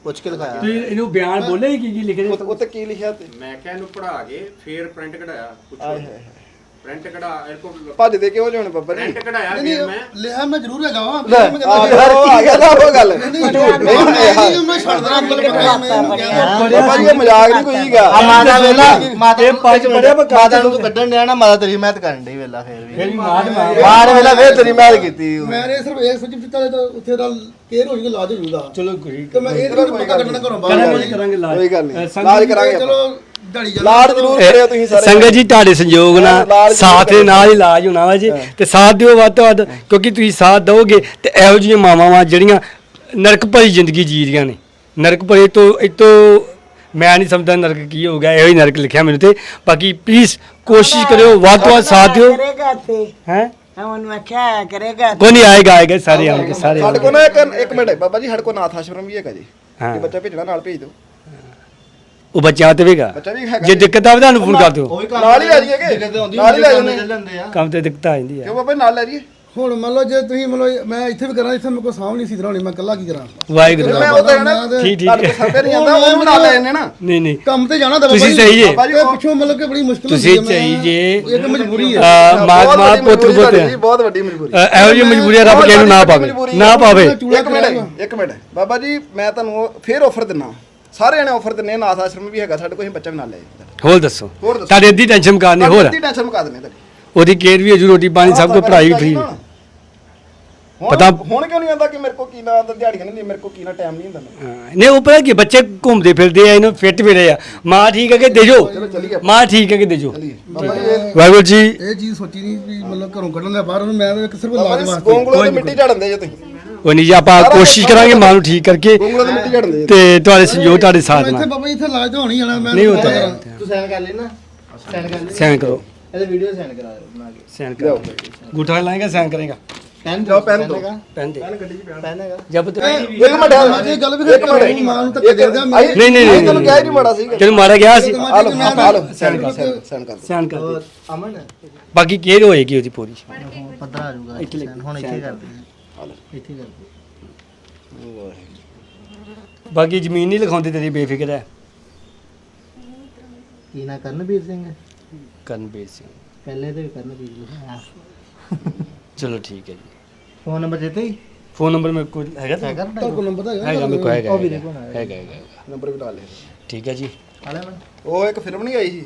Speaker 3: ਪੁੱਛ ਕੇ ਲਿਖਾਇਆ।
Speaker 2: ਤੁਸੀਂ ਇਹਨੂੰ ਬਿਆਨ ਬੋਲੇ ਕੀ ਕੀ ਲਿਖਦੇ
Speaker 1: ਉਹ ਤੇ ਕੀ ਲਿਖਿਆ ਤੇ?
Speaker 7: ਮੈਂ ਕਿਹਾ ਇਹਨੂੰ ਪੜਾ ਕੇ ਫੇਰ ਪ੍ਰਿੰਟ ਕਢਾਇਆ ਪੁੱਛੋ ਪ੍ਰਿੰਟ ਕਢਾ ਇਹਕੋ
Speaker 1: ਭੱਜਦੇ ਕਿਉਂ ਜਾਣ ਬੱਬਾ ਜੀ?
Speaker 7: ਪ੍ਰਿੰਟ ਕਢਾਇਆ
Speaker 4: ਨਹੀਂ
Speaker 7: ਫਿਰ ਮੈਂ।
Speaker 4: ਲਿਆ ਮੈਂ ਜ਼ਰੂਰ ਹੈਗਾ ਵਾਂ
Speaker 1: ਲੈ
Speaker 4: ਮੈਂ
Speaker 1: ਆ ਉਹ ਆ ਗਿਆ ਨਾ ਉਹ ਗੱਲ।
Speaker 4: ਨਹੀਂ ਮੈਂ ਛੱਡ ਦਣਾ ਮਤਲਬ ਮੈਂ ਕਿਹਾ
Speaker 1: ਬਾਬਾ ਜੀ ਇਹ ਮਜ਼ਾਕ ਨਹੀਂ ਕੋਈ ਗਾ
Speaker 3: ਆ ਮਾਤਾ ਵੇਲਾ ਮਾਤਾ
Speaker 2: ਇਹ ਪੰਜ ਬੜਿਆ
Speaker 3: ਮਾਤਾ ਨੂੰ ਤੂੰ ਕੱਢਣ ਡਿਆ ਨਾ ਮਾਤਾ ਤੇਰੀ ਮਿਹਨਤ ਕਰਨ ਡਈ ਵੇਲਾ ਫੇਰ ਵੀ।
Speaker 2: ਮੇਰੀ ਮਾਂ ਮਾਂ।
Speaker 3: ਮਾਰ ਵੇਲਾ ਫੇਰ ਤੇਰੀ ਮਿਹਨਤ ਕੀਤੀ
Speaker 4: ਮੈਨੇ ਸਿਰਫ ਇਹ ਸੋਚ ਦਿੱਤਾ ਤਾਂ ਉੱਥੇ ਦਾ ਕੇਅਰ ਹੋ ਜੂਗਾ ਇਲਾਜ ਹੋ ਜੂਗਾ
Speaker 2: ਚਲੋ ਕੋਈ
Speaker 4: ਤੇ ਮੈਂ ਇਹ ਨਹੀਂ ਪਤਾ ਕੱਢਣਾ ਘਰੋਂ ਬਾਹਰ
Speaker 2: ਕਰਾਂਗੇ ਕਰਾਂਗੇ ਲਾਜ
Speaker 1: ਕੋਈ ਗੱਲ ਨਹੀਂ। ਲਾਜ ਕਰਾਂਗੇ।
Speaker 4: ਚਲੋ
Speaker 1: ਲਾਡ ਜ਼ਰੂਰ ਕਰਿਓ ਤੁਸੀਂ ਸਾਰੇ।
Speaker 2: ਸੰਗਤ ਜੀ ਤੁਹਾਡੇ ਸੰਯੋਗ ਨਾਲ ਸਾਥ ਦੇ ਨਾਲ ਹੀ ਇਲਾਜ ਹੋਣਾ ਵਾ ਜੀ। ਤੇ ਸਾਥ ਦਿਓ ਵੱਧ ਤੋਂ ਵੱਧ ਕਿਉਂਕਿ ਤੁਸੀਂ ਸਾਥ ਦਿਓਗੇ ਤੇ ਇਹੋ ਜਿਹੀਆਂ ਮਾਵਾਂ ਵਾਂ ਜਿਹੜੀਆਂ ਨਰਕ ਭਰੀ ਜ਼ਿੰਦਗੀ ਜੀ ਰਹੀਆਂ ਨੇ। ਨਰਕ ਭਰੇ ਤੋਂ ਇਹ ਤੋਂ ਮੈਂ ਨਹੀਂ ਸਮਝਦਾ ਨਰਕ ਕੀ ਹੋਊਗਾ ਇਹੋ ਹੀ ਨਰਕ ਲਿਖਿਆ ਮੈਨੂੰ ਤੇ। ਬਾਕੀ ਪਲੀਜ਼ ਕੋਸ਼ਿਸ਼ ਕਰਿਓ ਵੱਧ ਤੋਂ ਵੱਧ ਸਾਥ ਦਿਓ।
Speaker 5: ਕਰੇਗਾ ਤੇ
Speaker 2: ਹੈ?
Speaker 5: ਕਿਹਾ ਕਰੇਗਾ
Speaker 2: ਕੋਈ ਨਹੀਂ ਆਏਗਾ ਆਏਗਾ ਸਾਰੇ ਆਉਣਗੇ ਸਾਰੇ
Speaker 1: ਸਾਡੇ ਕੋਲ ਨਾ ਇੱਕ ਇੱਕ ਮਿੰਟ ਬਾਬਾ ਜੀ ਸਾਡੇ ਕੋਲ ਨਾਥ ਆਸ਼ਰਮ ਵੀ ਹੈਗਾ ਜੀ।
Speaker 2: ਹਾਂ।
Speaker 1: ਜੇ ਬੱਚਾ ਭੇਜਣਾ ਨਾਲ ਭੇਜ ਦਿਓ।
Speaker 2: ਉਹ
Speaker 1: ਬੱਚਾ ਵੀ ਹੈਗਾ।
Speaker 2: ਜੇ ਦਿੱਕਤ ਆਵੇ ਤੁਹਾਨੂੰ ਫੋਨ ਕਰ ਦਿਓ।
Speaker 3: ਉਹ ਵੀ ਕੰਮ
Speaker 1: ਨਾਲ ਹੀ ਲੈ ਜਾਈਏ ਕਿ? ਨਾਲ ਹੀ ਲੈ ਜਾਂਦੇ ਆ।
Speaker 3: ਆ।
Speaker 2: ਕੰਮ ਤੇ ਦਿੱਕਤ ਆ ਜਾਂਦੀ ਹੈ
Speaker 1: ਕਿਉਂ ਬਾਬਾ ਜੀ ਨਾਲ ਲੈ ਜਾਈਏ?
Speaker 4: ਹੁਣ ਮੰਨ ਲਓ ਜੇ ਤੁਸੀਂ ਮੰਨ ਲਓ ਮੈਂ ਇੱਥੇ ਵੀ ਕਰਾਂ ਇੱਥੇ ਮੇਰੇ ਕੋਲ ਸਾਂਭ ਨਹੀਂ ਸੀ ਦਰਾਉਣੀ ਮੈਂ ਇਕੱਲਾ ਕੀ ਕਰਾਂ?
Speaker 2: ਵਾਹਿਗੁਰੂ।
Speaker 1: ਮੈਂ ਉਹ ਤਾਂ ਨਾ
Speaker 2: ਠੀਕ ਠੀਕ।
Speaker 1: ਤੁਹਾਡੇ ਕੋਲ ਸਰਦੇ ਨਹੀਂ ਆਉਂਦਾ ਉਹਨੂੰ ਨਾਲ ਲੈ ਜਾਂਦੇ ਨਾ।
Speaker 2: ਨਹੀਂ ਨਹੀਂ।
Speaker 4: ਕੰਮ ਤੇ ਜਾਣਾ ਤਾਂ
Speaker 2: ਤੁਸੀਂ ਸਹੀ ਜੇ।
Speaker 1: ਬਾਬਾ ਜੀ
Speaker 4: ਪਿੱਛੋਂ ਮਤਲਬ ਕਿ ਬੜੀ ਮੁਸ਼ਕਲ
Speaker 2: ਤੁਸੀਂ ਸਹੀ
Speaker 4: ਮੈਂ-
Speaker 2: ਜੇ।
Speaker 4: ਇਹ ਤਾਂ ਮਜਬੂਰੀ ਹੈ
Speaker 2: ਆ ਮਾਗ
Speaker 1: ਬਹੁਤ ਵੱਡੀ
Speaker 2: ਪੁੱਤਰ
Speaker 1: ਮਜਬੂਰੀ
Speaker 2: ਪੁੱਤ
Speaker 1: ਤੁਹਾਡੀ ਜੀ, ਬਹੁਤ ਵੱਡੀ ਮਜਬੂਰੀ।
Speaker 2: ਅ, ਇਹੋ ਜਿਹੀ ਮਜਬੂਰੀਆਂ ਰੱਬ ਕਿਸੇ ਨੂੰ ਨਾ ਪਾਵੇ। ਨਾ ਪਾਵੇ।
Speaker 1: ਇੱਕ ਮਿੰਟ ਇੱਕ ਮਿੰਟ। ਬਾਬਾ ਜੀ ਮੈਂ ਤੁਹਾਨੂੰ ਉਹ ਫੇਰ ਆਫਰ ਦਿੰਨਾ ਸਾਰੇ ਜਣੇ ਆਫਰ ਦਿੰਨੇ ਆ, ਨਾਥ ਆਸ਼ਰਮ ਵੀ ਹੈਗਾ ਸਾਡੇ ਕੋਲ ਅਸੀਂ ਬੱਚਾ ਵੀ ਨਾਲ ਲੈ ਜਾਈਏ
Speaker 2: ਹੋਰ ਦੱਸੋ?
Speaker 1: ਹੋਰ ਦੱਸੋ।
Speaker 2: ਤੁਹਾਡੇ ਅੱਧੀ ਟੈਨਸ਼ਨ ਕਰਨੀ ਹੋਰ?
Speaker 1: ਦੀ ਟੈਨਸ਼ਨ ਮੁਕਾ ਦਿੰਨੇ ਤੁਹਾਡੀ।
Speaker 2: ਉਹਦੀ ਕੇਅਰ ਵੀ ਹੈ ਜੀ ਰੋਟੀ ਪਾਣੀ ਸਭ ਕੁਝ ਪੜ੍ਹਾਈ ਫ੍ਰੀ
Speaker 1: ਪਤਾ
Speaker 2: ਪਤਾ-
Speaker 1: ਹੁਣ ਕਿਉਂ ਨਹੀਂ ਆਉਂਦਾ ਕਿ ਮੇਰੇ ਕੋ ਕੀ ਨਾ ਦਿਹਾੜੀਆਂ ਨਹੀਂ ਮੇਰੇ ਕੋ ਕੀ ਨਾ ਟਾਈਮ ਨਹੀਂ ਹੁੰਦਾ
Speaker 2: ਨਹੀਂ ਉਹ ਪਤਾ ਕੀ ਬੱਚੇ ਘੁੰਮਦੇ ਫਿਰਦੇ ਆ ਇਹਨੂੰ ਫਿੱਟ ਵੀ ਰਹੇ ਆ। ਮਾਂ ਠੀਕ ਹੈ ਕਿ ਦੇਜੋ
Speaker 1: ਚੱਲੀਏ
Speaker 2: ਮਾਂ ਠੀਕ ਹੈ ਕਿ ਦੇਜੋ
Speaker 1: ਬਾਬਾ ਜੀ ਇਹ-
Speaker 2: ਵਾਹਿਗੁਰੂ ਜੀ।
Speaker 4: ਇਹ ਚੀਜ਼ ਸੋਚੀ ਨਹੀਂ ਵੀ ਮਤਲਬ ਘਰੋਂ ਕੱਢਣ ਦਾ ਬਾਹਰ ਉਹਨੂੰ ਮੈਂ ਤਾਂ ਸਿਰਫ
Speaker 1: ਬਾਬਾ
Speaker 4: ਇਲਾਜ
Speaker 1: ਜੀ
Speaker 4: ਵਾਸਤੇ
Speaker 1: ਗੋਂਗਲੋ ਤੇ ਮਿੱਟੀ ਝੜਨ ਦੇ ਜੇ ਤੁਸੀਂ।
Speaker 2: ਉਹ ਨਹੀਂ ਜੀ ਆਪਾਂ ਕੋਸ਼ਿਸ਼ ਕਰਾਂਗੇ ਮਾਂ ਨੂੰ ਠੀਕ ਕਰਕੇ
Speaker 1: ਤੇ ਮਿੱਟੀ ਝੜਨ ਦੇ
Speaker 2: ਤੇ ਤੁਹਾਡੇ ਸੰਯੋਗ ਤੁਹਾਡੇ ਸਾਥ
Speaker 4: ਇੱਥੇ
Speaker 2: ਨਾਲ।
Speaker 4: ਬਾਬਾ ਜੀ ਇੱਥੇ ਇਲਾਜ ਤਾਂ ਹੋਣੀ ਜਾਣਾ ਮੈਂ
Speaker 2: ਨਹੀਂ ਹੁੰਦਾ
Speaker 3: ਤੂੰ ਸਾਈਨ ਕਰ ਲੈ ਨਾ ਸਾਈਨ ਕਰ ਲੈ
Speaker 2: ਸੈਨ ਕਰੋ
Speaker 3: ਇਹਦੇ ਵੀਡੀਓ ਸਾਈਨ ਕਰਾ ਦੇ ਬਣਾ ਕੇ।
Speaker 2: ਸੈਨ ਕਰੋ ਗੁੱਠਾ ਲਾਏਗਾ ਸੈਨ ਕਰੇਗਾ।
Speaker 3: ਪੈਨ
Speaker 1: ਜਾਓ ਪੈਨ ਦੋ।
Speaker 2: ਪੈਨ ਦੇ
Speaker 3: ਪੈਨ ਹੈਗਾ।
Speaker 2: ਜਬ ਤੱਕ
Speaker 1: ਇੱਕ ਮਿੰਟ ਆ
Speaker 4: ਇਹ ਗੱਲ ਵੀ ਫਿਰ ਘਰੋਂ ਮਾਂ ਨੂੰ ਧੱਕੇ ਦੇ ਦਿਆਂ ਮੈਂ
Speaker 2: ਨਹੀਂ, ਨਹੀਂ, ਨਹੀਂ,
Speaker 1: ਤੁਹਾਨੂੰ ਕਿਹਾ ਹੀ ਨਹੀਂ ਮਾੜਾ ਸੀ
Speaker 2: ਤੈਨੂੰ ਮਾਰਾ ਗਿਆ ਸੀ
Speaker 1: ਆ ਲਓ ਆ ਲਓ ਸੈਂਡ ਕਰ ਸੈਂਡ ਕਰ
Speaker 2: ਸੈਨ ਕਰ। ਦੇ
Speaker 3: ਹੋਰ ਅਮਨ
Speaker 2: ਬਾਕੀ ਕੇਅਰ ਹੋਏਗੀ ਉਹਦੀ ਪੂਰੀ।
Speaker 3: ਪੱਧਰ ਆ ਜਾਊਗਾ। ਹੁਣ ਇੱਥੇ ਕਰ ਦੇ ਇੱਥੇ ਕਰ ਦੇ
Speaker 2: ਬਾਕੀ ਜ਼ਮੀਨ ਨਹੀਂ ਲਿਖਾਉਂਦੀ ਤੇਰੀ ਬੇਫਿਕਰ ਹੈ।
Speaker 3: ਕੀ ਨਾ ਕਰਨਵੀਰ ਸਿੰਘ
Speaker 2: ਕਰਨਵੀਰ ਸਿੰਘ।
Speaker 3: ਪਹਿਲੇ ਤੇ ਵੀ ਕਰਨਵੀਰ ਲਿਖਿਆ
Speaker 2: ਚਲੋ ਠੀਕ ਹੈ ਜੀ।
Speaker 3: ਫੋਨ ਨੰਬਰ ਦਿੱਤੇ ਹੀ
Speaker 2: ਫੋਨ ਨੰਬਰ ਮੇਰੇ ਕੋਲ ਹੈਗਾ ਤਾਂ?
Speaker 3: ਹੈਗਾ
Speaker 4: ਤੁਹਾਡੇ ਕੋਲ ਨੰਬਰ ਤਾਂ ਹੈਗਾ।
Speaker 2: ਹੈਗਾ ਮੇਰੇ ਕੋਲ ਹੈਗਾ
Speaker 3: ਉਹ ਵੀ
Speaker 2: ਹੈਗਾ,
Speaker 3: ਦੇਖੋ ਨਾ।
Speaker 2: ਹੈਗਾ ਹੈਗਾ ਹੈਗਾ।
Speaker 1: ਨੰਬਰ ਵੀ ਲਾ ਲੈ
Speaker 2: ਠੀਕ ਹੈ ਜੀ।
Speaker 3: ਮੈਂ
Speaker 1: ਉਹ ਇੱਕ ਫਿਲਮ ਨਹੀਂ ਆਈ ਸੀ?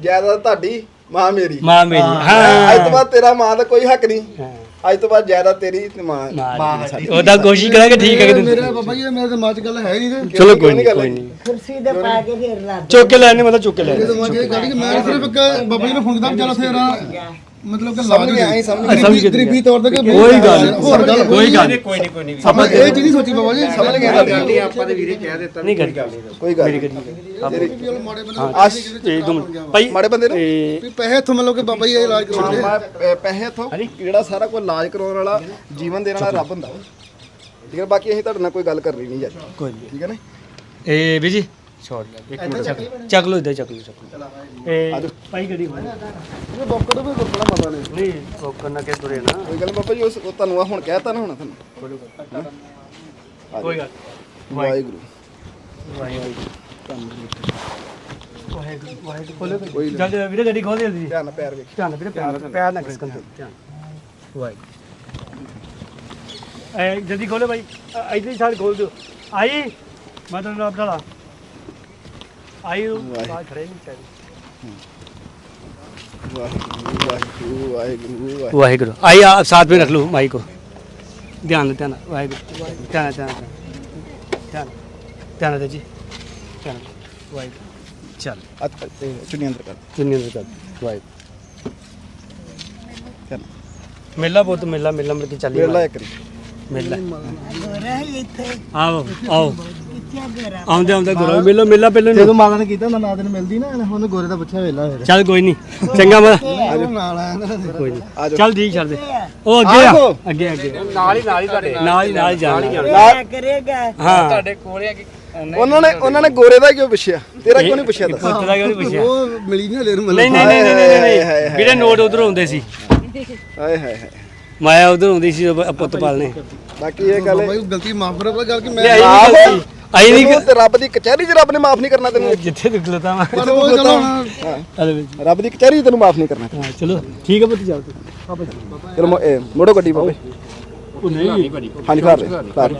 Speaker 1: ਜਾਇਦਾਦ ਤੁਹਾਡੀ ਮਾਂ ਮੇਰੀ।
Speaker 2: ਮਾਂ ਮੇਰੀ ਹਾਂ।
Speaker 1: ਅੱਜ ਤੋਂ ਬਾਅਦ ਤੇਰਾ ਮਾਂ ਦਾ ਕੋਈ ਹੱਕ ਨਹੀਂ।
Speaker 2: ਹਾਂ।
Speaker 1: ਅੱਜ ਤੋਂ ਬਾਅਦ ਜਾਇਦਾਦ ਤੇਰੀ ਤੇ ਮਾਂ
Speaker 2: ਮਾਂ ਸਾਡੀ। ਉਹਦਾ ਕੋਸ਼ਿਸ਼ ਕਰਾਂਗੇ ਠੀਕ ਹੈ ਕਿ
Speaker 4: ਮੇਰੇ ਬਾਬਾ ਜੀ ਇਹ ਮੇਰੇ ਦਿਮਾਗ 'ਚ ਗੱਲ ਹੈ ਹੀ ਨਹੀਂ। ਤੇ
Speaker 2: ਚਲੋ ਕੋਈ ਨਹੀਂ ਕੋਈ ਨਹੀਂ।
Speaker 5: ਕੁਰਸੀ ਦੇ ਪਾ ਕੇ ਫਿਰ ਲਾ
Speaker 2: ਚੁੱਕ ਕੇ ਲੈਣੇ ਮਤਲਬ ਚੁੱਕ ਕੇ ਲੈਣੇ।
Speaker 4: ਮੈਂ ਸਿਰਫ ਇੱਕ ਬਾਬਾ ਜੀ ਨੂੰ ਫੋਨ ਕੀਤਾ ਵੀ ਚਲੋ ਫੇਰ ਮਤਲਬ ਕਿ
Speaker 1: ਸਮਝ ਗਿਆ ਅਸੀਂ ਸਮਝ
Speaker 2: ਸਮਝ ਗਏ
Speaker 4: ਗਰੀਬੀ ਤੌਰ ਤੇ ਕਿ
Speaker 2: ਕੋਈ ਗੱਲ ਨਹੀਂ।
Speaker 4: ਹੋਰ ਗੱਲ
Speaker 2: ਕੋਈ ਗੱਲ ਨਹੀਂ
Speaker 7: ਕੋਈ ਨਹੀਂ ਕੋਈ ਨਹੀਂ।
Speaker 4: ਆਪਾਂ ਇਹ ਚੀਜ਼ ਨਹੀਂ ਸੋਚੀ ਬਾਬਾ ਜੀ
Speaker 1: ਸਮਝ ਗਏ
Speaker 7: ਆਪਾਂ ਦੇ ਵੀਰੇ ਕਹਿ ਦਿੱਤਾ
Speaker 2: ਨਹੀਂ ਕਰੀ
Speaker 1: ਕੋਈ ਗੱਲ
Speaker 2: ਮੇਰੀ
Speaker 1: ਨਹੀਂ।
Speaker 2: ਕਰੀ
Speaker 4: ਚਲੋ ਮਾੜੇ ਬੰਦੇ
Speaker 2: ਹਾਂ ਆਸ਼ ਇਹ ਦੋ ਮਿੰਟ। ਭਾਈ
Speaker 1: ਮਾੜੇ ਬੰਦੇ ਨੂੰ?
Speaker 2: ਇਹ
Speaker 4: ਵੀ ਪੈਸੇ ਇੱਥੋਂ ਮਤਲਬ ਕਿ ਬਾਬਾ ਜੀ ਇਹ ਇਲਾਜ ਕਰਾਉਂਦੇ
Speaker 1: ਮੈਂ ਪੈ- ਪੈਸੇ ਇਥੋਂ ਜਿਹੜਾ ਸਾਰਾ ਕੋਈ ਇਲਾਜ ਕਰਾਉਣ ਵਾਲਾ ਜੀਵਨ ਦੇਣ ਵਾਲਾ ਰੱਬ ਹੁੰਦਾ। ਠੀਕ ਹੈ ਬਾਕੀ ਅਸੀਂ ਤੁਹਾਡੇ ਨਾਲ ਕੋਈ ਗੱਲ ਕਰਨੀ ਨਹੀਂ ਯਾਰ।
Speaker 2: ਕੋਈ ਨਹੀਂ।
Speaker 1: ਠੀਕ ਹੈ ਨਾ?
Speaker 2: ਇਹ ਵੀ ਜੀ ਛੋੜ ਲੈ ਇੱਕ ਮਿੰਟ ਚੱਕ ਚੱਕ ਲੋ ਇਧਰ ਚੱਕ ਲੋ ਚੱਕ ਲੋ ਇਹ ਭਾਈ ਗੱਡੀ ਹੋਣੀ
Speaker 1: ਇਹ ਬੋਕਰ ਤੋਂ ਵੀ ਬੋਕਣਾ ਮਾਤਾ ਨੇ।
Speaker 2: ਨਹੀਂ ਉਹ ਕਰਨਾ ਕਿ ਤੁਰੇ ਨਾ।
Speaker 1: ਕੋਈ ਗੱਲ ਨੀ ਬਾਬਾ ਜੀ ਉਸ ਉਹ ਤੁਹਾਨੂੰ ਆ ਹੁਣ ਕਹਿਤਾ ਨਾ ਹੁਣ ਤੁਹਾਨੂੰ।
Speaker 2: ਕੋਈ ਗੱਲ
Speaker 1: ਵਾਹਿਗੁਰੂ।
Speaker 2: ਕੋਈ ਜਦ ਵੀਰੇ ਗੱਡੀ ਖੋਲ ਦੇ ਜਲਦੀ।
Speaker 1: ਧਿਆਨ ਨਾਲ ਪੈਰ ਵੇਖ।
Speaker 2: ਧਿਆਨ ਵੀਰੇ ਪੈਰ ਪੈਰ ਨਾ ਖਿਸਕਣ ਧਿਆਨ ਵਾਹਿ ਐ ਜਲਦੀ ਖੋਲੇ ਭਾਈ ਇੱਧਰ ਹੀ ਸਾਈਡ ਖੋਲ ਦਿਓ। ਆਈ। ਮੈਂ ਤੁਹਾਨੂੰ ਆਪ ਢਾਲਾ ਆਈ ਉਹ ਬਾਹਰ ਖੜੇ ਨਹੀਂ ਚਾਹੀਦੇ
Speaker 1: ਵਾਹਿਗੁਰੂ ਵਾਹਿਗੁਰੂ ਵਾਹਿਗੁਰੂ
Speaker 2: वाहेगुरु आइए आप साथ में रख लो माई को ध्यान ध्यान वाहेगुरु ध्यान ध्यान ध्यान ध्यान दे जी ध्यान वाहेगुरु चल
Speaker 1: ਅੱਤ ਤੇ ਚੁੰਨੀ ਅੰਦਰ ਕਰ
Speaker 2: दुनिया में कर वाहेगुरु
Speaker 1: ਧਿਆਨ
Speaker 2: मेला बहुत मेला मेला में चल
Speaker 1: ਵੇਲਾ ਇੱਕ ਰੀ
Speaker 2: मेला
Speaker 5: ਗੋਰਾ
Speaker 2: ਆਉਂਦੇ ਆਉਂਦੇ ਗੋਰਾ ਮਿਲੋ ਮਿਲਾ ਪਹਿਲਾਂ
Speaker 3: ਜਦੋਂ ਮਾਲਾ ਕੀਤਾ ਉਹਨਾਂ ਨਾਲ ਮਿਲਦੀ ਨਾ ਉਹਨੂੰ ਗੋਰੇ ਦਾ ਪੁੱਛਿਆ ਵੇਲਾ ਫਿਰ।
Speaker 2: ਚੱਲ ਕੋਈ ਨਹੀਂ ਚੰਗਾ ਮੈਂ ਕੋਈ ਨਹੀਂ। ਚੱਲ ਠੀਕ ਛੱਡ ਦੇ। ਉਹ ਅੱਗੇ ਆ ਅੱਗੇ ਅੱਗੇ।
Speaker 7: ਨਾਲ ਹੀ ਨਾਲ ਹੀ ਤੁਹਾਡੇ।
Speaker 2: ਨਾਲ ਹੀ ਨਾਲ ਜਾਣਾ।
Speaker 5: ਕਰੇਗਾ।
Speaker 2: ਹਾਂ।
Speaker 7: ਤੁਹਾਡੇ ਕੋਲੇ ਅੱਗੇ
Speaker 1: ਉਹਨਾਂ ਨੇ ਉਹਨਾਂ ਨੇ ਗੋਰੇ ਦਾ ਕਿਉਂ ਪੁੱਛਿਆ? ਤੇਰਾ ਕਿਉਂ ਨਹੀਂ ਪੁੱਛਿਆ
Speaker 2: ਪੁੱਤ ਦਾ ਕਿਉਂ ਨਹੀਂ ਪੁੱਛਿਆ?
Speaker 4: ਉਹ ਮਿਲੀ ਨਹੀਂ ਹਲੇ ਨੂੰ
Speaker 2: ਨਹੀਂ ਨਹੀਂ ਨਹੀਂ ਨਹੀਂ ਵੀਰੇ ਨੋਟ ਉਧਰ ਆਉਂਦੇ ਸੀ।
Speaker 1: ਹਾਏ ਹਾਏ ਹਾਏ।
Speaker 2: ਮਾਇਆ ਉਧਰ ਆਉਂਦੀ ਸੀ ਪੁੱਤ ਪਾਲਨੇ
Speaker 1: ਬਾਕੀ ਇਹ ਗੱਲ
Speaker 4: ਹੈ ਗਲਤੀ ਮਾਫ ਕਰੋ ਗੱਲ ਕਿ ਮੈਂ
Speaker 2: ਆਈ ਨਹੀਂ
Speaker 1: ਤੈਨੂੰ ਤੇ ਰੱਬ ਦੀ ਕਚਹਿਰੀ 'ਚ ਰੱਬ ਨੇ ਮਾਫ ਨਹੀਂ ਕਰਨਾ ਤੈਨੂੰ।
Speaker 2: ਜਿੱਥੇ ਤੱਕ ਲਤਾ ਵਾ
Speaker 4: ਪਰ ਉਹ ਚਲੋ ਹੁਣ
Speaker 2: ਹਲੇ ਵਿੱਚ
Speaker 1: ਰੱਬ ਦੀ ਕਚਹਿਰੀ 'ਚ ਤੈਨੂੰ ਮਾਫ ਨਹੀਂ ਕਰਨਾ।
Speaker 2: ਹਾਂ ਚਲੋ ਠੀਕ ਹੈ ਪੁੱਤ ਚੱਲ ਤੂੰ।
Speaker 1: ਚਲੋ ਮੋ- ਮੋੜੋ ਗੱਡੀ ਬਾਬੇ।
Speaker 2: ਉਹ ਨਹੀਂ।
Speaker 1: ਹਾਂਜੀ ਘਰ ਲੈ ਘਰ